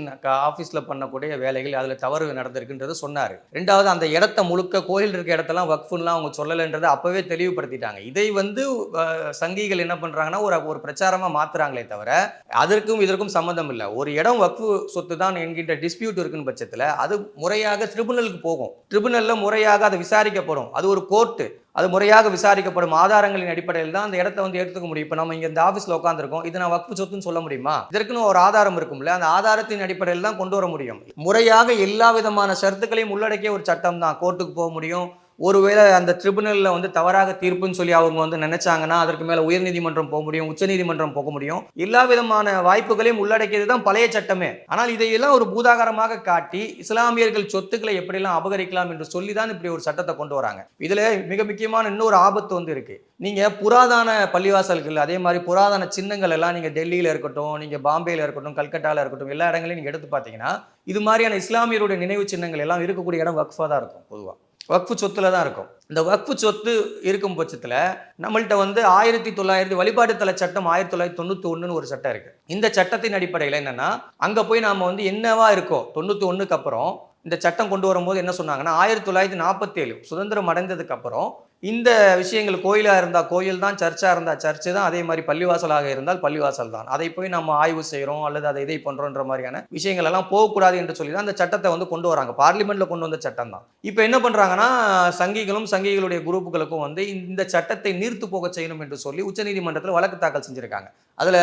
ஆஃபீஸ்ல பண்ணக்கூடிய வேலைகள் அதுல தவறு நடந்திருக்குன்றதை சொன்னார். ரெண்டாவது அந்த இடத்த முழுக்க கோயில் இருக்க இடத்தெல்லாம் வக்ஃபுலாம் அவங்க சொல்லலைன்றதை அப்போவே தெளிவுபடுத்திட்டாங்க. இதை வந்து சங்கிகள் என்ன பண்றாங்கன்னா ஒரு ஒரு பிரச்சாரமா மாத்துறாங்களே தவிர அதற்கும் இதற்கும் சம்மந்தம் இல்லை. ஒரு இடம் வக்ஃபு சொத்து தான் என்கின்ற டிஸ்பியூட் இருக்குன்னு பட்சத்துல அது முறையாக ட்ரிபுனலுக்கு போகும். ட்ரிபுனலில் முறையாக அது விசாரிக்கப்படும். அது ஒரு கோர்ட்டு அது முறையாக விசாரிக்கப்படும். ஆதாரங்களின் அடிப்படையில் தான் அந்த இடத்த வந்து எடுத்துக்க முடியும். இப்போ நம்ம இங்கே இந்த ஆஃபீஸில் உட்காந்துருக்கோம் இது நான் வக்ஃபு சொத்துன்னு சொல்ல முடியுமா? இதற்குன்னு ஒரு ஆதாரம் இருக்கும்ல. அந்த ஆதாரத்தின் அடிப்படையில் தான் கொண்டு வர முடியும். முறையாக எல்லா விதமான ஷரத்துக்களையும் உள்ளடக்கிய ஒரு சட்டம் தான் கோர்ட்டுக்கு போக முடியும். ஒருவேளை அந்த ட்ரிபுனலில் வந்து தவறாக தீர்ப்புன்னு சொல்லி அவங்க வந்து நினைச்சாங்கன்னா அதற்கு மேலே உயர்நீதிமன்றம் போக முடியும் உச்சநீதிமன்றம் போக முடியும். எல்லா விதமான வாய்ப்புகளையும் உள்ளடக்கியது தான் பழைய சட்டமே. ஆனால் இதையெல்லாம் ஒரு பூதாகரமாக காட்டி இஸ்லாமியர்கள் சொத்துக்களை எப்படிலாம் அபகரிக்கலாம் என்று சொல்லி தான் இப்படி ஒரு சட்டத்தை கொண்டு வராங்க. இதில் மிக முக்கியமான இன்னொரு ஆபத்து வந்து இருக்கு. நீங்க புராதன பள்ளிவாசல்கள் அதே மாதிரி புராதன சின்னங்கள் எல்லாம் நீங்க டெல்லியில இருக்கட்டும் நீங்க பாம்பேல இருக்கட்டும் கல்கட்டாவில் இருக்கட்டும் எல்லா இடங்களையும் நீங்க எடுத்து பார்த்தீங்கன்னா இது மாதிரியான இஸ்லாமியருடைய நினைவு சின்னங்கள் எல்லாம் இருக்கக்கூடிய இடம் வக்ஃபா தான் இருக்கும் பொதுவாக வக்ஃபு சொத்துல தான் இருக்கும். இந்த வக்ஃபு சொத்து இருக்கும் பட்சத்தில் நம்மள்கிட்ட வந்து ஆயிரத்தி தொள்ளாயிரத்தி வழிபாட்டுத்தல சட்டம் ஆயிரத்தி தொள்ளாயிரத்தி தொண்ணூற்றி ஒன்றுன்னு ஒரு சட்டம் இருக்குது இந்த சட்டத்தின் அடிப்படையில் என்னென்னா அங்கே போய் நாம் வந்து என்னவா இருக்கோ தொண்ணூற்றி ஒன்றுக்கு அப்புறம் இந்த சட்டம் கொண்டு வரும்போது என்ன சொன்னாங்கன்னா ஆயிரத்தி தொள்ளாயிரத்தி நாற்பத்தேழு சுதந்திரம் அடைந்ததுக்கு அப்புறம் இந்த விஷயங்கள் கோயிலாக இருந்தால் கோயில் தான் சர்ச்சாக இருந்தால் சர்ச்சு தான் அதே மாதிரி பள்ளிவாசலாக இருந்தால் பள்ளிவாசல் தான். அதை போய் நம்ம ஆய்வு செய்கிறோம் அல்லது அதை இதை பண்ணுறோன்ற மாதிரியான விஷயங்கள் எல்லாம் போகக்கூடாது என்று சொல்லி தான் அந்த சட்டத்தை வந்து கொண்டு வராங்க. பார்லிமெண்ட்டில் கொண்டு வந்த சட்டம் தான். இப்போ என்ன பண்ணுறாங்கன்னா சங்கிகளும் சங்கிகளுடைய குரூப்புகளுக்கும் வந்து இந்த சட்டத்தை நீர்த்து போக செய்யணும் என்று சொல்லி உச்சநீதிமன்றத்தில் வழக்கு தாக்கல் செஞ்சுருக்காங்க. அதில்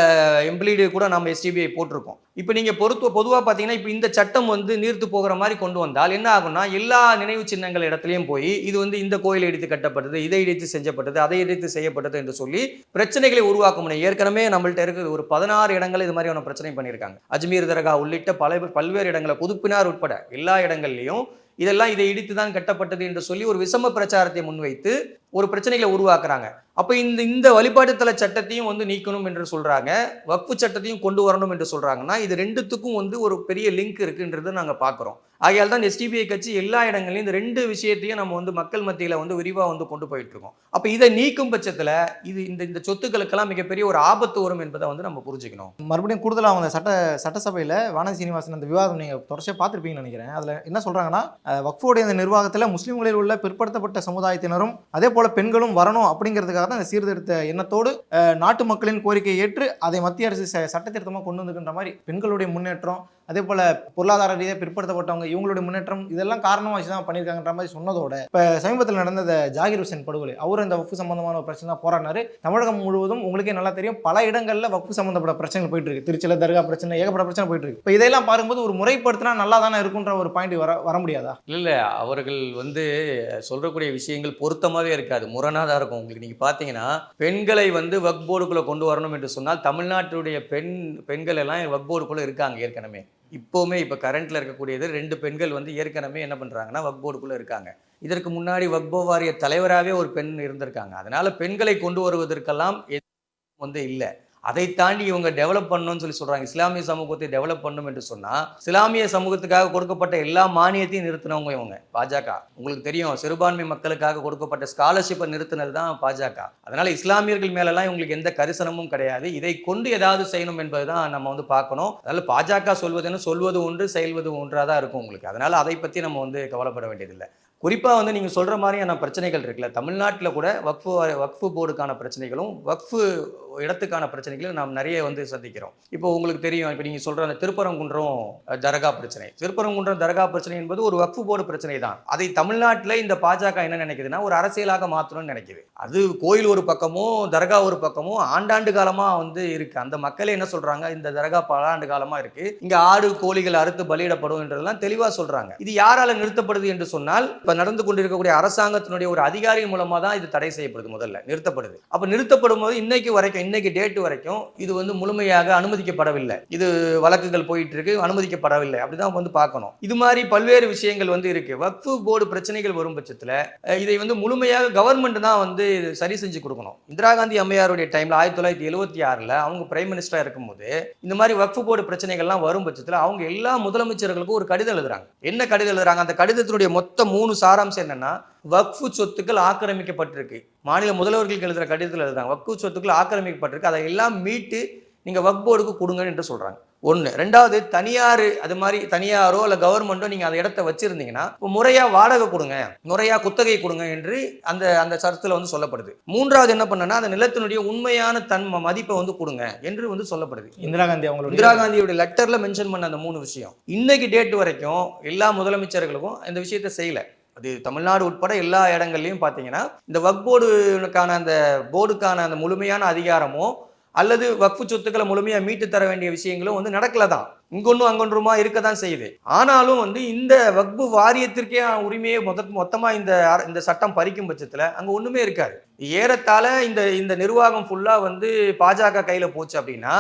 எம்ப்ளீடு கூட நம்ம எஸ்டிபிஐ போட்டிருக்கோம். இப்போ நீங்கள் பொறுத்து பொதுவாக பார்த்தீங்கன்னா இப்போ இந்த சட்டம் வந்து நீர்த்து போகிற மாதிரி கொண்டு வந்தால் என்ன ஆகும்னா எல்லா நினைவு சின்னங்கள் இடத்துலையும் போய் இது வந்து இந்த கோயில் இடித்து கட்டப்பட்டது இதை இடித்து செஞ்சப்பட்டது அதை இடித்து செய்யப்பட்டது என்று சொல்லி பிரச்சனைகளை உருவாக்க முடியும் ஏற்கனவே நம்மள்ட்ட இருக்குது ஒரு பதினாறு இடங்கள் இது மாதிரியான பிரச்சனை பண்ணியிருக்காங்க. அஜ்மீர் தர்கா உள்ளிட்ட பல பல்வேறு இடங்களை புதுப்பினார் உட்பட எல்லா இடங்கள்லையும் இதெல்லாம் இதை இடித்து தான் கட்டப்பட்டது என்று சொல்லி ஒரு விஷம பிரச்சாரத்தை முன்வைத்து ஒரு பிரச்சனைகளை உருவாக்குறாங்க. அப்போ இந்த இந்த வழிபாட்டுத்தல சட்டத்தையும் வந்து நீக்கணும் என்று சொல்கிறாங்க வக்ஃபு சட்டத்தையும் கொண்டு வரணும் என்று சொல்கிறாங்கன்னா இது ரெண்டுத்துக்கும் வந்து ஒரு பெரிய லிங்க் இருக்குன்றது நாங்கள் பார்க்குறோம் ஆகையால் தான் எஸ்டிபிஐ கட்சி எல்லா இடங்களையும் இந்த ரெண்டு விஷயத்தையும் நம்ம வந்து மக்கள் மத்தியில் வந்து விரிவாக வந்து கொண்டு போயிட்டுருக்கோம் அப்போ இதை நீக்கும் பட்சத்தில் இது இந்த இந்த சொத்துக்களுக்கெல்லாம் மிகப்பெரிய ஒரு ஆபத்து வரும் என்பதை வந்து நம்ம புரிஞ்சுக்கணும். மறுபடியும் கூடுதலாக அவங்க சட்ட சட்டசபையில் வானதி சீனிவாசன் அந்த விவாதம் நீங்கள் தொடர்ச்சியாக பார்த்துருப்பீங்கன்னு நினைக்கிறேன். அதில் என்ன சொல்கிறாங்கன்னா வக்ஃபோடைய அந்த நிர்வாகத்தில் முஸ்லீம்களில் உள்ள பிற்படுத்தப்பட்ட சமுதாயத்தினரும் அதே போல் பெண்களும் வரணும் அப்படிங்கிறதுக்காக தான் சீர்திருத்த எண்ணத்தோடு நாட்டு மக்களின் கோரிக்கையை ஏற்று அதை மத்திய அரசு சட்டத்திருத்தமாக கொண்டு வந்துக்கின்ற மாதிரி பெண்களுடைய முன்னேற்றம் அதே போல் பொருளாதார ரீதியாக பிற்படுத்தப்பட்டவங்க இவங்களுடைய முன்னேற்றம் இதெல்லாம் காரணமாக வச்சு தான் பண்ணியிருக்காங்கன்ற மாதிரி சொன்னதோட இப்போ சமீபத்தில் நடந்த இந்த ஜாகிர் ஹுசேன் படுகொலை அவர் இந்த வக்ஃபு சம்பந்தமான ஒரு பிரச்சனை தான் போராடினாரு. தமிழகம் முழுவதும் உங்களுக்கே நல்லா தெரியும் பல இடங்களில் வக்ஃபு சம்பந்தப்பட்ட பிரச்சனைகள் போயிட்டு இருக்கு. திருச்சியில் தர்கா பிரச்சனை ஏகப்பட்ட பிரச்சனை போயிட்டு இருக்கு. இப்போ இதெல்லாம் பார்க்கும்போது ஒரு முறைப்படுத்தினா நல்லா தானே இருக்குன்ற ஒரு பாயிண்ட் வர வர முடியாதா? இல்லை அவர்கள் வந்து சொல்றக்கூடிய விஷயங்கள் பொருத்தமாகவே இருக்காது. முரணாக தான் இருக்கும். உங்களுக்கு நீங்கள் பார்த்தீங்கன்னா பெண்களை வந்து வக் போர்டுக்குள்ளே கொண்டு வரணும் என்று சொன்னால் தமிழ்நாட்டுடைய பெண் பெண்கள் எல்லாம் வக் போர்டுக்குள்ளே இருக்காங்க ஏற்கனவே. இப்போவுமே இப்போ கரண்ட்டில் இருக்கக்கூடியது ரெண்டு பெண்கள் வந்து ஏற்கனவே என்ன பண்ணுறாங்கன்னா வக்போர்டுக்குள்ளே இருக்காங்க. இதற்கு முன்னாடி வக்போ வாரிய தலைவராகவே ஒரு பெண் இருந்திருக்காங்க. அதனால் பெண்களை கொண்டு வருவதற்கெல்லாம் எதுவும் வந்து இல்லை. அதை தாண்டி இவங்க டெவலப் பண்ணணும்னு சொல்லி சொல்றாங்க. இஸ்லாமிய சமூகத்தை டெவலப் பண்ணணும் என்று சொன்னா இஸ்லாமிய சமூகத்துக்காக கொடுக்கப்பட்ட எல்லா மானியத்தையும் நிறுத்தினவங்க இவங்க பாஜக. உங்களுக்கு தெரியும் சிறுபான்மை மக்களுக்காக கொடுக்கப்பட்ட ஸ்காலர்ஷிப்பை நிறுத்தினது தான் பாஜக. அதனால இஸ்லாமியர்கள் மேலெல்லாம் இவங்களுக்கு எந்த கரிசனமும் கிடையாது. இதை கொண்டு ஏதாவது செய்யணும் என்பதுதான் நம்ம வந்து பார்க்கணும். அதனால பாஜக சொல்வதுன்னு சொல்வது ஒன்று செயல்வது ஒன்றாக தான் இருக்கும் உங்களுக்கு. அதனால அதை பத்தி நம்ம வந்து கவலைப்பட வேண்டியதில்லை. குறிப்பாக வந்து நீங்கள் சொல்கிற மாதிரியான பிரச்சனைகள் இருக்குல்ல தமிழ்நாட்டில் கூட வக்ஃபு வக்ஃபு போர்டுக்கான பிரச்சனைகளும் வக்ஃபு இடத்துக்கான பிரச்சனைகளும் நாம் நிறைய வந்து சந்திக்கிறோம். இப்போ உங்களுக்கு தெரியும் இப்போ நீங்கள் சொல்கிற அந்த திருப்பரங்குன்றம் தர்கா பிரச்சனை. திருப்பரங்குன்றம் தர்கா பிரச்சனை என்பது ஒரு வக்ஃபு போர்டு பிரச்சனை தான். அதை தமிழ்நாட்டில் இந்த பாஜக என்ன நினைக்குதுன்னா ஒரு அரசியலாக மாற்றணும்னு நினைக்குது. அது கோயில் ஒரு பக்கமும் தர்கா ஒரு பக்கமும் ஆண்டாண்டு காலமாக வந்து இருக்கு. அந்த மக்களே என்ன சொல்கிறாங்க இந்த தர்கா பல ஆண்டு காலமாக இருக்குது இங்கே ஆடு கோழிகள் அறுத்து பலியிடப்படும் என்றதெல்லாம் தெளிவாக சொல்கிறாங்க இது யாரால நிறுத்தப்படுது என்று சொன்னால் இப்போ நடந்து கொண்டிருக்கக்கூடிய அரசாங்கத்தினுடைய ஒரு அதிகாரி மூலமாக தான் இது தடை செய்யப்படுது முதல்ல நிறுத்தப்படுது. அப்போ நிறுத்தப்படும் போது இன்னைக்கு வரைக்கும் இன்னைக்கு டேட் வரைக்கும் இது வந்து முழுமையாக அனுமதிக்கப்படவில்லை. இது வழக்குகள் போயிட்டு இருக்கு அனுமதிக்கப்படவில்லை. அப்படிதான் வந்து பார்க்கணும். இது மாதிரி பல்வேறு விஷயங்கள் வந்து இருக்கு. வக்ஃபு போர்டு பிரச்சனைகள் வரும் பட்சத்தில் இதை வந்து முழுமையாக கவர்மெண்ட் தான் வந்து சரி செஞ்சு கொடுக்கணும். இந்திரா காந்தி அம்மையாருடைய டைம்ல ஆயிரத்தி தொள்ளாயிரத்தி எழுபத்தி ஆறில் அவங்க பிரைம் மினிஸ்டராக இருக்கும்போது இந்த மாதிரி வக்ஃபு போர்டு பிரச்சனைகள்லாம் வரும் பட்சத்தில் அவங்க எல்லா முதலமைச்சர்களுக்கும் ஒரு கடிதம் எழுதுறாங்க. என்ன கடிதம் எழுதுறாங்க? அந்த கடிதத்தினுடைய மொத்த மூணு சாராம்சம் என்னன்னா வக்ஃபு சொத்துக்கள் ஆக்கிரமிக்கப்பட்டிருக்கு. மாநில முதல்வர்களுக்கு எழுதுற கடிதத்தில் எழுதுறாங்க வக்ஃபு சொத்துக்கள் ஆக்கிரமிக்கப்பட்டிருக்கு. அதை எல்லாம் மீட்டு நீங்க வக்ஃப் போர்டுக்கு கொடுங்க என்று சொல்றாங்க. ஒன்று ரெண்டாவது தனியார் அது மாதிரி தனியாரோ இல்லை கவர்மெண்ட்டோ நீங்கள் அந்த இடத்த வச்சிருந்தீங்கன்னா இப்போ முறையாக வாடகை கொடுங்க முறையாக குத்தகை கொடுங்க என்று அந்த அந்த சட்டத்தில் வந்து சொல்லப்படுது. மூன்றாவது என்ன பண்ணனா அந்த நிலத்தினுடைய உண்மையான தன் மதிப்பை வந்து கொடுங்க என்று வந்து சொல்லப்படுது. இந்திரா காந்தி அவங்களுடைய இந்திரா காந்தியோட லெட்டர்ல மென்ஷன் பண்ண அந்த மூணு விஷயம். இன்னைக்கு டேட் வரைக்கும் எல்லா முதலமைச்சர்களுக்கும் இந்த விஷயத்தை செய்யல. அது தமிழ்நாடு உட்பட எல்லா இடங்கள்லையும் பார்த்தீங்கன்னா இந்த வக் போர்டுக்கான அந்த போர்டுக்கான அந்த முழுமையான அதிகாரமோ அல்லது வக்ஃபு சொத்துக்களை முழுமையாக மீட்டு தர வேண்டிய விஷயங்களும் வந்து நடக்கல தான். இங்கொன்றும் அங்கொன்றுமா இருக்க தான் செய்யுது. ஆனாலும் வந்து இந்த வக்பு வாரியத்திற்கே உரிமையை மொத்த மொத்தமாக இந்த இந்த சட்டம் பறிக்கும் பட்சத்தில் அங்கே ஒன்றுமே இருக்காது. ஏறத்தாழ இந்த இந்த நிர்வாகம் ஃபுல்லாக வந்து பாஜக கையில் போச்சு அப்படின்னா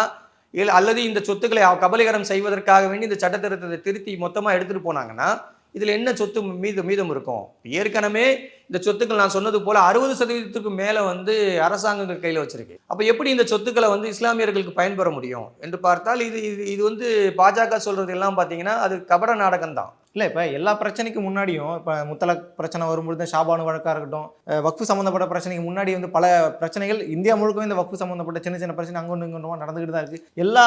அல்லது இந்த சொத்துக்களை கபலீகரம் செய்வதற்காக வேண்டி இந்த சட்டத்திருத்தத்தை திருத்தி மொத்தமாக எடுத்துகிட்டு போனாங்கன்னா இதில் என்ன சொத்து மீது மீதம் இருக்கும்? ஏற்கனவே இந்த சொத்துக்கள் நான் சொன்னது போல் அறுபது சதவீதத்துக்கு மேலே வந்து அரசாங்கங்கள் கையில் வச்சிருக்கு. அப்போ எப்படி இந்த சொத்துக்களை வந்து இஸ்லாமியர்களுக்கு பயன்பெற முடியும்? என்று பார்த்தால் இது இது இது வந்து பாஜக சொல்கிறது எல்லாம் பார்த்தீங்கன்னா அது கபட நாடகம் தான் இல்லை இப்போ எல்லா பிரச்சனைக்கு முன்னாடியும் இப்போ முத்தலக் பிரச்சனை வரும்பொழுது ஷாபானு வழக்காக இருக்கட்டும் வக்ஃபு சம்மந்தப்பட்ட பிரச்சனைக்கு முன்னாடி வந்து பல பிரச்சனைகள் இந்தியா முழுக்கவே இந்த வக்ஃபு சம்மந்தப்பட்ட சின்ன சின்ன பிரச்சனை அங்கொன்று இங்கே நடந்துகிட்டு தான் இருக்குது எல்லா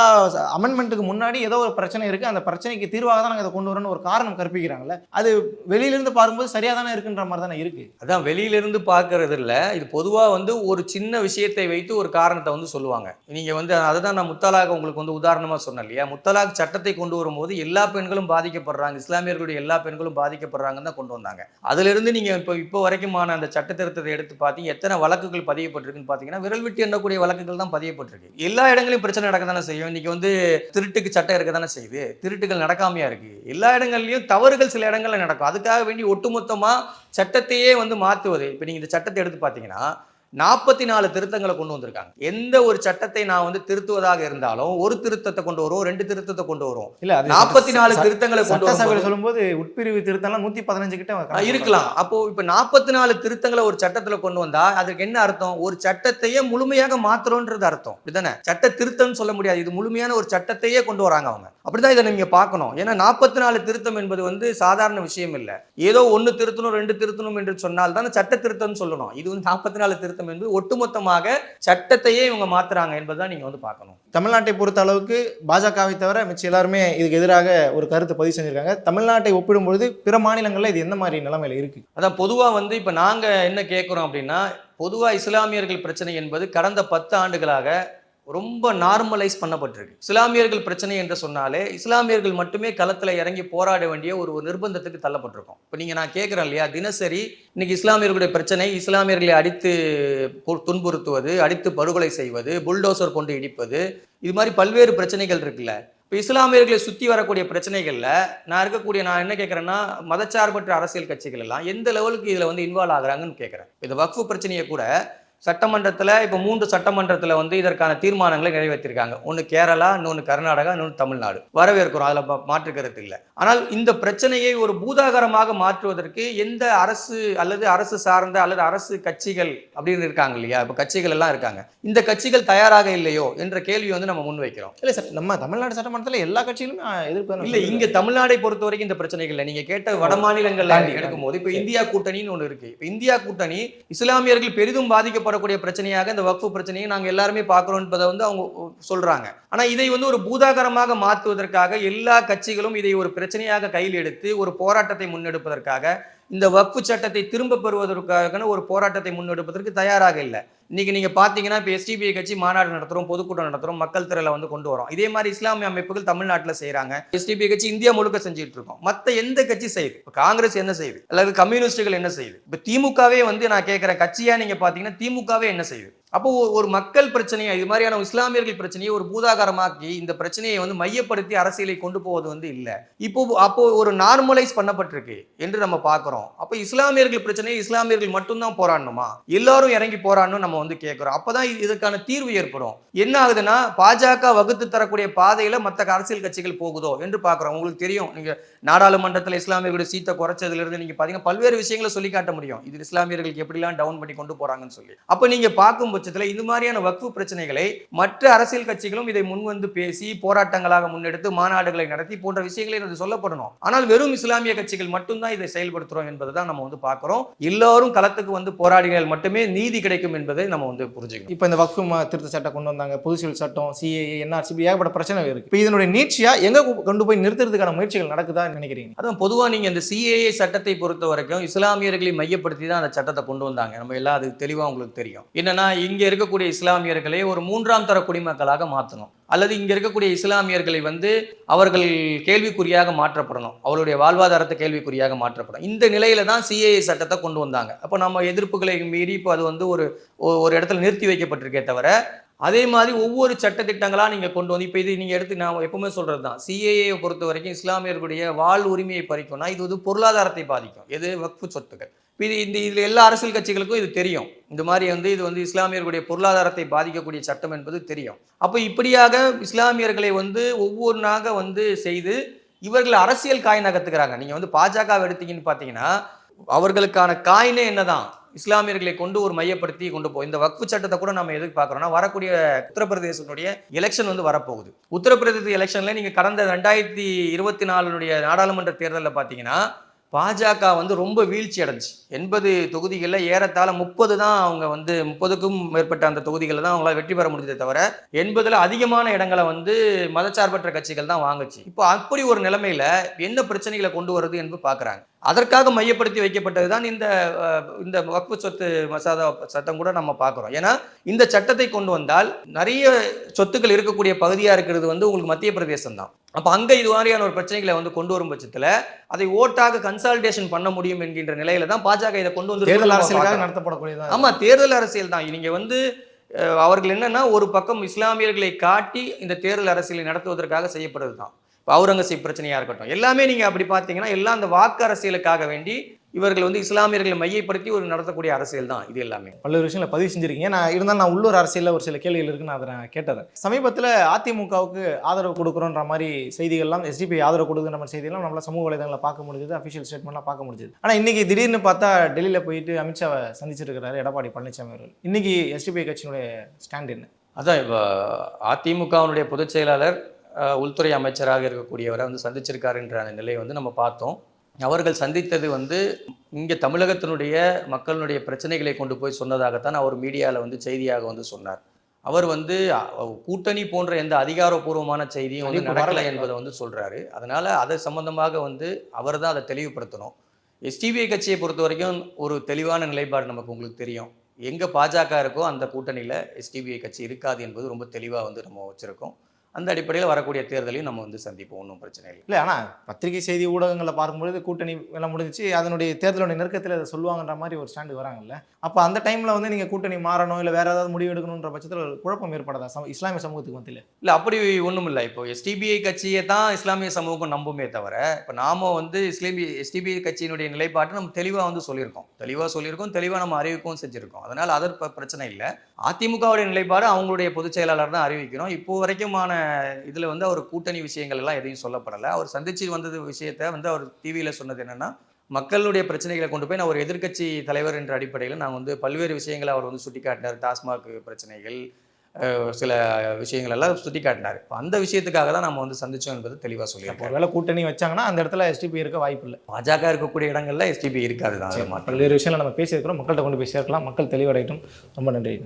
அமெண்ட்மெண்ட்டுக்கு முன்னாடி ஏதோ ஒரு பிரச்சனை இருக்குது அந்த பிரச்சனைக்கு தீர்வாக தான் நாங்கள் இதை கொண்டு வரணும்னு ஒரு காரணம் கற்பிக்கிறாங்கல்ல. அது வெளியிலிருந்து பார்க்கும்போது சரியாக தானே இருக்குன்ற மாதிரி தானே இருக்குது அதான் வெளியிலிருந்து பார்க்கறது இல்லை. இது பொதுவாக வந்து ஒரு சின்ன விஷயத்தை வைத்து ஒரு காரணத்தை வந்து சொல்லுவாங்க. நீங்கள் வந்து அதை தான் நான் முத்தலாக உங்களுக்கு வந்து உதாரணமாக சொன்னேன் இல்லையா? முத்தலாக் சட்டத்தை கொண்டு வரும்போது எல்லா பெண்களும் பாதிக்கப்படுறாங்க. இஸ்லாமிய இஸ்லாமியர்களுடைய எல்லா பெண்களும் பாதிக்கப்படுறாங்கன்னு தான் கொண்டு வந்தாங்க. அதுல இருந்து நீங்க இப்போ இப்போ வரைக்குமான அந்த சட்ட திருத்தத்தை எடுத்து பார்த்தீங்க எத்தனை வழக்குகள் பதியப்பட்டிருக்குன்னு பார்த்தீங்கன்னா விரல் விட்டு எண்ணக்கூடிய வழக்குகள் தான் பதியப்பட்டிருக்கு. எல்லா இடங்களையும் பிரச்சனை நடக்க தானே செய்யும். இன்னைக்கு வந்து திருட்டுக்கு சட்டம் இருக்க தானே செய்யுது. திருட்டுகள் நடக்காமையா இருக்கு. எல்லா இடங்கள்லயும் தவறுகள் சில இடங்களில் நடக்கும். அதுக்காக வேண்டி ஒட்டுமொத்தமா சட்டத்தையே வந்து மாற்றுவது. இப்போ நீங்கள் இந்த சட்டத்தை எடுத்து பார்த்தீங்கன்னா நாற்பத்தி நாலு திருத்தங்களை கொண்டு வந்திருக்காங்க. எந்த ஒரு சட்டத்தை நான் வந்து திருத்துவதாக இருந்தாலும் ஒரு திருத்தத்தை கொண்டு வருவோம் ரெண்டு திருத்தத்தை கொண்டு வருவோம். இல்லை நாற்பத்தி நாலு திருத்தங்களை கொண்டு வரும்போது சொல்லும்போது உட்பிரிவு திருத்தம்லாம் நூற்றி பதினஞ்சு கிட்ட இருக்கலாம். அப்போ இப்ப நாற்பத்தி நாலு திருத்தங்களை ஒரு சட்டத்துல கொண்டு வந்தா அதுக்கு என்ன அர்த்தம்? ஒரு சட்டத்தையே முழுமையாக மாத்துறோன்றது அர்த்தம். இதுதானே? சட்ட திருத்தம்னு சொல்ல முடியாது. இது முழுமையான ஒரு சட்டத்தையே கொண்டு வராங்க அவங்க. அப்படிதான் இதை நீங்க பார்க்கணும். ஏன்னா நாற்பத்தி நாலு திருத்தம் என்பது வந்து சாதாரண விஷயம் இல்ல. ஏதோ ஒன்னு திருத்தணும் ரெண்டு திருத்தணும் என்று சொன்னால் தான் சட்ட திருத்தம்னு சொல்லணும். இது வந்து நாற்பத்தி நாலு திருத்தம் என்பது ஒட்டுமொத்தமாக சட்டத்தையே இவங்க மாத்துறாங்க என்பதுதான் நீங்க வந்து பார்க்கணும். தமிழ்நாட்டை பொறுத்த அளவுக்கு பாஜகவை தவிர மிச்சம் எல்லாருமே இதுக்கு எதிராக ஒரு கருத்தை பதிவு செஞ்சிருக்காங்க. தமிழ்நாட்டை ஒப்பிடும்பொழுது பிற மாநிலங்களில் இது எந்த மாதிரி நிலைமையில இருக்கு? அதான் பொதுவா வந்து இப்ப நாங்க என்ன கேட்குறோம் அப்படின்னா பொதுவா இஸ்லாமியர்கள் பிரச்சனை என்பது கடந்த பத்து ஆண்டுகளாக ரொம்ப நார்மலைஸ் பண்ணப்பட்டிருக்கு. இஸ்லாமியர்கள் பிரச்சனை என்று சொன்னாலே இஸ்லாமியர்கள் மட்டுமே களத்தில் இறங்கி போராட வேண்டிய ஒரு நிர்பந்தத்துக்கு தள்ளப்பட்டிருக்கோம். இப்போ நீங்கள் நான் கேட்குறேன் இல்லையா? தினசரி இன்னைக்கு இஸ்லாமியர்களுடைய பிரச்சனை இஸ்லாமியர்களை அடித்து துன்புறுத்துவது அடித்து படுகொலை செய்வது புல்டோசர் கொண்டு இடிப்பது இது மாதிரி பல்வேறு பிரச்சனைகள் இருக்குல்ல. இப்போ இஸ்லாமியர்களை சுற்றி வரக்கூடிய பிரச்சனைகளில் நான் இருக்கக்கூடிய நான் என்ன கேட்குறேன்னா மதச்சார்பற்ற அரசியல் கட்சிகள் எல்லாம் எந்த லெவலுக்கு இதில் வந்து இன்வால்வ் ஆகுறாங்கன்னு கேட்குறேன் இந்த வக்ஃபு பிரச்சனையை கூட சட்டமன்றத்தில் இப்போ மூன்று சட்டமன்றத்தில் வந்து இதற்கான தீர்மானங்களை நிறைவேற்றிருக்காங்க. ஒன்று கேரளா இன்னொன்று கர்நாடகா இன்னொன்று தமிழ்நாடு. வரவேற்கிறோம். அதில் மாற்று கருத்து இல்லை. ஆனால் இந்த பிரச்சனையை ஒரு பூதாகரமாக மாற்றுவதற்கு எந்த அரசு அல்லது அரசு சார்ந்த அல்லது அரசு கட்சிகள் அப்படின்னு இருக்காங்க இல்லையா? இப்போ கட்சிகள் எல்லாம் இருக்காங்க. இந்த கட்சிகள் தயாராக இல்லையோ என்ற கேள்வி வந்து நம்ம முன்வைக்கிறோம். இல்லை சார் நம்ம தமிழ்நாடு சட்டமன்றத்தில் எல்லா கட்சிகளுமே எதிர்ப்பு இல்ல இங்க தமிழ்நாடை பொறுத்த வரைக்கும் இந்த பிரச்சனைகள் இல்லை. நீங்க கேட்ட வட மாநிலங்கள்ல எடுக்கும்போது இப்ப. இந்தியா கூட்டணின்னு ஒண்ணு இருக்கு. இப்ப இந்தியா கூட்டணி இஸ்லாமியர்கள் பெரிதும் வரக்கூடிய பிரச்சனையாக இந்த வக்ஃபு பிரச்சனையை நாங்கள் எல்லாருமே பார்க்கிறோம் என்பதை வந்து அவங்க சொல்கிறாங்க ஆனால் இதை வந்து ஒரு பூதாகரமாக மாற்றுவதற்காக எல்லா கட்சிகளும் இதை ஒரு பிரச்சனையாக கையில் எடுத்து ஒரு போராட்டத்தை முன்னெடுப்பதற்காக இந்த வக்ஃபு சட்டத்தை திரும்ப பெறுவதற்காக ஒரு போராட்டத்தை முன்னெடுப்பதற்கு தயாராக இல்லை. இன்றைக்கி நீங்கள் பார்த்தீங்கன்னா இப்போ எஸ்டிபிஐ கட்சி மாநாடு நடத்துகிறோம் பொதுக்கூட்டம் நடத்துகிறோம் மக்கள் திரளை வந்து கொண்டு வரோம். இதே மாதிரி இஸ்லாமிய அமைப்புகள் தமிழ்நாட்டில் செய்கிறாங்க எஸ்டிபிஐ கட்சி இந்தியா முழுக்க செஞ்சுட்டு இருக்கோம். மற்ற எந்த கட்சி செய்யுது? இப்போ காங்கிரஸ் என்ன செய்யுது? அல்லது கம்யூனிஸ்டுகள் என்ன செய்யுது? இப்போ திமுகவே வந்து நான் கேட்குற கட்சியாக நீங்கள் பார்த்தீங்கன்னா திமுகவே என்ன செய்யுது? அப்போ ஒரு மக்கள் பிரச்சனையை இது மாதிரியான இஸ்லாமியர்கள் பிரச்சனையை ஒரு பூதாகரமாக்கி இந்த பிரச்சனையை வந்து மையப்படுத்தி அரசியலை கொண்டு போவது வந்து இல்லை. இப்போ அப்போ ஒரு நார்மலைஸ் பண்ணப்பட்டிருக்கு என்று நம்ம பார்க்குறோம். அப்போ இஸ்லாமியர்கள் பிரச்சனையை இஸ்லாமியர்கள் மட்டும்தான் போராடணுமா? எல்லாரும் இறங்கி போராடணும் நம்ம வந்து கேட்குறோம் அப்போதான் இது- தீர்வு ஏற்படும். என்ன ஆகுதுன்னா பாஜக வகுத்து தரக்கூடிய பாதையில மற்ற அரசியல் கட்சிகள் போகுதோ என்று பார்க்குறோம். உங்களுக்கு தெரியும் நீங்க நாடாளுமன்றத்தில் இஸ்லாமியர்களுடைய சீட்டை குறைச்சதுல இருந்து நீங்க பல்வேறு விஷயங்களை சொல்லி காட்ட முடியும். இது இஸ்லாமியர்களுக்கு எப்படிலாம் டவுன் பண்ணி கொண்டு போறாங்கன்னு சொல்லி. அப்போ நீங்க பார்க்கும் பட்சத்துல இது மாதிரியான வக்ஃபு பிரச்சனைகளை மற்ற அரசியல் கட்சிகளும் இதை முன் வந்து பேசி போராட்டங்களாக முன்னெடுத்து மாநாடுகளை நடத்தி போன்ற விஷயங்களை இது சொல்லப்படணும். ஆனால் வெறும் இஸ்லாமிய கட்சிகள் மட்டும்தான் இதை செயல்படுத்துறோம் என்பதை தான் நம்ம வந்து பார்க்கிறோம். எல்லாரும் களத்துக்கு வந்து போராடினால் மட்டுமே நீதி கிடைக்கும் என்பதை நம்ம வந்து புரிஞ்சுக்கணும். இப்போ இந்த வக்ஃபு திருத்த சட்டம் கொண்டு வந்தாங்க பொது சிவில் சட்டம் சிஏஏ என்ஆர்சி ஏகப்பட்ட பிரச்சனை இருக்கு. இப்போ இதனுடைய நீட்சியா எங்க கொண்டு போய் நிறுத்துறதுக்கான முயற்சிகள் நடக்குதா நினைக்கிறீங்க? அதான் பொதுவாக நீங்கள் இந்த சிஏஏ சட்டத்தை பொறுத்த வரைக்கும் இஸ்லாமியர்களை மையப்படுத்தி தான் அந்த சட்டத்தை கொண்டு வந்தாங்க. நம்ம எல்லாம் அது தெளிவாக உங்களுக்கு தெரியும். என்னன்னா இங்கே இருக்கக்கூடிய இஸ்லாமியர்களை ஒரு மூன்றாம் தர குடிமக்களாக மாற்றணும் அல்லது இங்கே இருக்கக்கூடிய இஸ்லாமியர்களை வந்து அவர்கள் கேள்விக்குறியாக மாற்றப்படணும். அவருடைய வாழ்வாதாரத்தை கேள்விக்குறியாக மாற்றப்படும் இந்த நிலையில தான் சிஏஏ சட்டத்தை கொண்டு வந்தாங்க. அப்போ நம்ம எதிர்ப்புகளை மீறி இப்போ அது வந்து ஒரு ஒரு இடத்துல நிறுத்தி வைக்கப்பட்டிருக்கே தவிர அதே மாதிரி ஒவ்வொரு சட்டத்திட்டங்களாக நீங்கள் கொண்டு வந்து இப்போ இது நீங்கள் எடுத்து நான் எப்பவுமே சொல்கிறது தான் சிஏஏ பொறுத்த வரைக்கும் இஸ்லாமியர்களுடைய வாழ் உரிமையை பறிக்கும்னா இது வந்து பொருளாதாரத்தை பாதிக்கும். எது? வக்ஃபு சொத்துக்கள். இது இந்த இதில் எல்லா அரசியல் கட்சிகளுக்கும் இது தெரியும். இந்த மாதிரி வந்து இது வந்து இஸ்லாமியர்களுடைய பொருளாதாரத்தை பாதிக்கக்கூடிய சட்டம் என்பது தெரியும். அப்போ இப்படியாக இஸ்லாமியர்களை வந்து ஒவ்வொன்றாக வந்து செய்து இவர்கள் அரசியல் காய் நகர்த்துக்கிறாங்க நீங்கள் வந்து பாஜக எடுத்தீங்கன்னு பார்த்தீங்கன்னா அவர்களுக்கான காயினே என்னதான்? இஸ்லாமியர்களை கொண்டு ஒரு மையப்படுத்தி கொண்டு போ இந்த வக்ஃபு சட்டத்தை கூட நம்ம எதுக்கு பார்க்குறோம்னா வரக்கூடிய உத்தரப்பிரதேசனுடைய எலெக்ஷன் வந்து வரப்போகுது. உத்தரப்பிரதேச எலெக்ஷனில் நீங்கள் கடந்த ரெண்டாயிரத்தி இருபத்தி நாலுடைய நாடாளுமன்ற தேர்தலில் பார்த்தீங்கன்னா பாஜக வந்து ரொம்ப வீழ்ச்சி அடைஞ்சி எண்பது தொகுதிகளில் ஏறத்தாழ முப்பது தான் அவங்க வந்து முப்பதுக்கும் மேற்பட்ட அந்த தொகுதிகளில் தான் அவங்களால வெற்றி பெற முடிஞ்சதை தவிர எண்பதில் அதிகமான இடங்களை வந்து மதச்சார்பற்ற கட்சிகள் தான் வாங்குச்சு. இப்போ அப்படி ஒரு நிலைமையில என்ன பிரச்சனைகளை கொண்டு வருது என்று பார்க்குறாங்க? அதற்காக மையப்படுத்தி வைக்கப்பட்டது தான் இந்த இந்த வக்ஃபு சொத்து மசோதா சட்டம் கூட நம்ம பார்க்குறோம். ஏன்னா இந்த சட்டத்தை கொண்டு வந்தால் நிறைய சொத்துக்கள் இருக்கக்கூடிய பகுதியாக இருக்கிறது வந்து உங்களுக்கு மத்திய பிரதேசம் தான். அப்போ அங்கே இது மாதிரியான ஒரு பிரச்சனைகளை வந்து கொண்டு வரும் பட்சத்தில் அதை ஓட்டாக கன்சால்டேஷன் பண்ண முடியும் என்கின்ற நிலையில தான் பாஜக இதை கொண்டு வந்து தேர்தல் அரசியலுக்காக. நடத்தப்படக்கூடியதா? ஆமா தேர்தல் அரசியல் தான். நீங்க வந்து அவர்கள் என்னன்னா ஒரு பக்கம் இஸ்லாமியர்களை காட்டி இந்த தேர்தல் அரசியலை நடத்துவதற்காக செய்யப்படுறது தான். அவுரங்கசீப் பிரச்சனையா இருக்கட்டும். எல்லாமே நீங்க அப்படி பார்த்தீங்கன்னா எல்லாம் அந்த வாக்கு அரசியலுக்காக வேண்டி இவர்கள் வந்து இஸ்லாமியர்களை மையப்படுத்தி ஒரு நடத்தக்கூடிய அரசியல் தான் இது எல்லாமே. பல்வேறு விஷயங்களை பதிவு செஞ்சிருக்கீங்க. நான் இருந்தாலும் நான் உள்ளூர் அரசியலில் ஒரு சில கேள்விகள் இருக்குன்னு அதை நான் கேட்டேன் சமீபத்தில் அதிமுகவுக்கு ஆதரவு கொடுக்குறோன்ற மாதிரி செய்திகள்லாம் எஸ்டிபி ஆதரவு கொடுக்குற மாதிரி செய்திகள்லாம் நம்மளால சமூக வலைதளங்களை பார்க்க முடிஞ்சது அஃபிஷியல் ஸ்டேட்மெண்ட்லாம் பார்க்க முடிஞ்சது. ஆனால் இன்னைக்கு திடீர்னு பார்த்தா டெல்லியில் போயிட்டு அமித்ஷாவை சந்திச்சிருக்கிறாரு எடப்பாடி பழனிசாமி அவர்கள். இன்னைக்கு எஸ்டிபி கட்சியினுடைய ஸ்டாண்ட் என்ன? அதான் இப்போ அதிமுகவினுடைய பொதுச் செயலாளர் உள்துறை அமைச்சராக இருக்கக்கூடியவரை வந்து சந்திச்சிருக்காருன்ற அந்த நிலையை வந்து நம்ம பார்த்தோம். அவர்கள் சந்தித்தது வந்து இங்கே தமிழகத்தினுடைய மக்களுடைய பிரச்சனைகளை கொண்டு போய் சொன்னதாகத்தான் அவர் மீடியாவில் வந்து செய்தியாக வந்து சொன்னார். அவர் வந்து கூட்டணி போன்ற எந்த அதிகாரப்பூர்வமான செய்தியும் வந்து நடக்கலை. என்பதை வந்து சொல்றாரு. அதனால அது சம்பந்தமாக வந்து அவர் தான் அதை தெளிவுபடுத்தணும். எஸ்டிபிஐ கட்சியை பொறுத்த வரைக்கும் ஒரு தெளிவான நிலைப்பாடு நமக்கு உங்களுக்கு தெரியும். எங்கே பாஜக இருக்கோ அந்த கூட்டணியில் எஸ்டிபிஐ கட்சி இருக்காது என்பது ரொம்ப தெளிவாக வந்து நம்ம வச்சுருக்கோம். அந்த அடிப்படையில் வரக்கூடிய தேர்தலையும் நம்ம வந்து சந்திப்போம். ஒன்றும் பிரச்சனை இல்லை. இல்லை ஆனால் பத்திரிகை செய்தி ஊடகங்களில் பார்க்கும்பொழுது கூட்டணி எல்லாம் முடிஞ்சிச்சு. அதனுடைய தேர்தலுடைய நெருக்கத்தில் அதை சொல்லுவாங்கன்ற மாதிரி ஒரு ஸ்டாண்டு வராங்கல்ல. அப்போ அந்த டைமில் வந்து நீங்கள் கூட்டணி மாறணும் இல்லை வேற ஏதாவது முடிவு எடுக்கணுன்ற பட்சத்தில் குழப்பம் ஏற்படாதா? சம இஸ்லாமிய சமூகத்துக்கு மத்தியில்? இல்லை அப்படி ஒன்றும் இல்லை இப்போ எஸ்டிபிஐ கட்சியை தான் இஸ்லாமிய சமூகம் நம்புமே தவிர இப்போ நாம வந்து இஸ்லாமிய எஸ்டிபிஐ கட்சியினுடைய நிலைப்பாட்டை நம்ம தெளிவாக வந்து சொல்லியிருக்கோம். தெளிவாக சொல்லியிருக்கோம் தெளிவாக நம்ம அறிவிக்கவும் செஞ்சுருக்கோம். அதனால் அது ப- பிரச்சனை இல்லை. அதிமுகவுடைய நிலைப்பாடு அவங்களுடைய பொதுச் செயலாளர் தான் அறிவிக்கிறோம் இப்போ வரைக்குமான இதில் வந்து அவர் கூட்டணி விஷயங்கள் எல்லாம் எதையும் சொல்லப்படலை. அவர் சந்திச்சு வந்தது விஷயத்தை வந்து அவர் டிவியில் சொன்னது என்னன்னா மக்களுடைய பிரச்சனைகளை கொண்டு போய் நான் ஒரு எதிர்க்கட்சி தலைவர் என்ற அடிப்படையில் நான் வந்து பல்வேறு விஷயங்களை அவர் வந்து சுட்டிக்காட்டினார். டாஸ்மாக் பிரச்சனைகள் சில விஷயங்கள் எல்லாம் சுட்டிக்காட்டினார். இப்போ அந்த விஷயத்துக்காக தான் நம்ம வந்து சந்திச்சோம் என்பது தெளிவாக சொல்லியிருக்கோம் ஒருவேளை கூட்டணி வச்சாங்கன்னா அந்த இடத்துல எஸ்டிபி இருக்க வாய்ப்பு இல்லை. பாஜக இருக்கக்கூடிய இடங்கள்ல எஸ்டிபி இருக்காது தான். பல்வேறு விஷயங்களை நம்ம பேசியிருக்கிறோம். மக்கள்கிட்ட கொண்டு போய் சேர்க்கலாம். மக்கள் தெளிவடையட்டும். ரொம்ப நன்றி.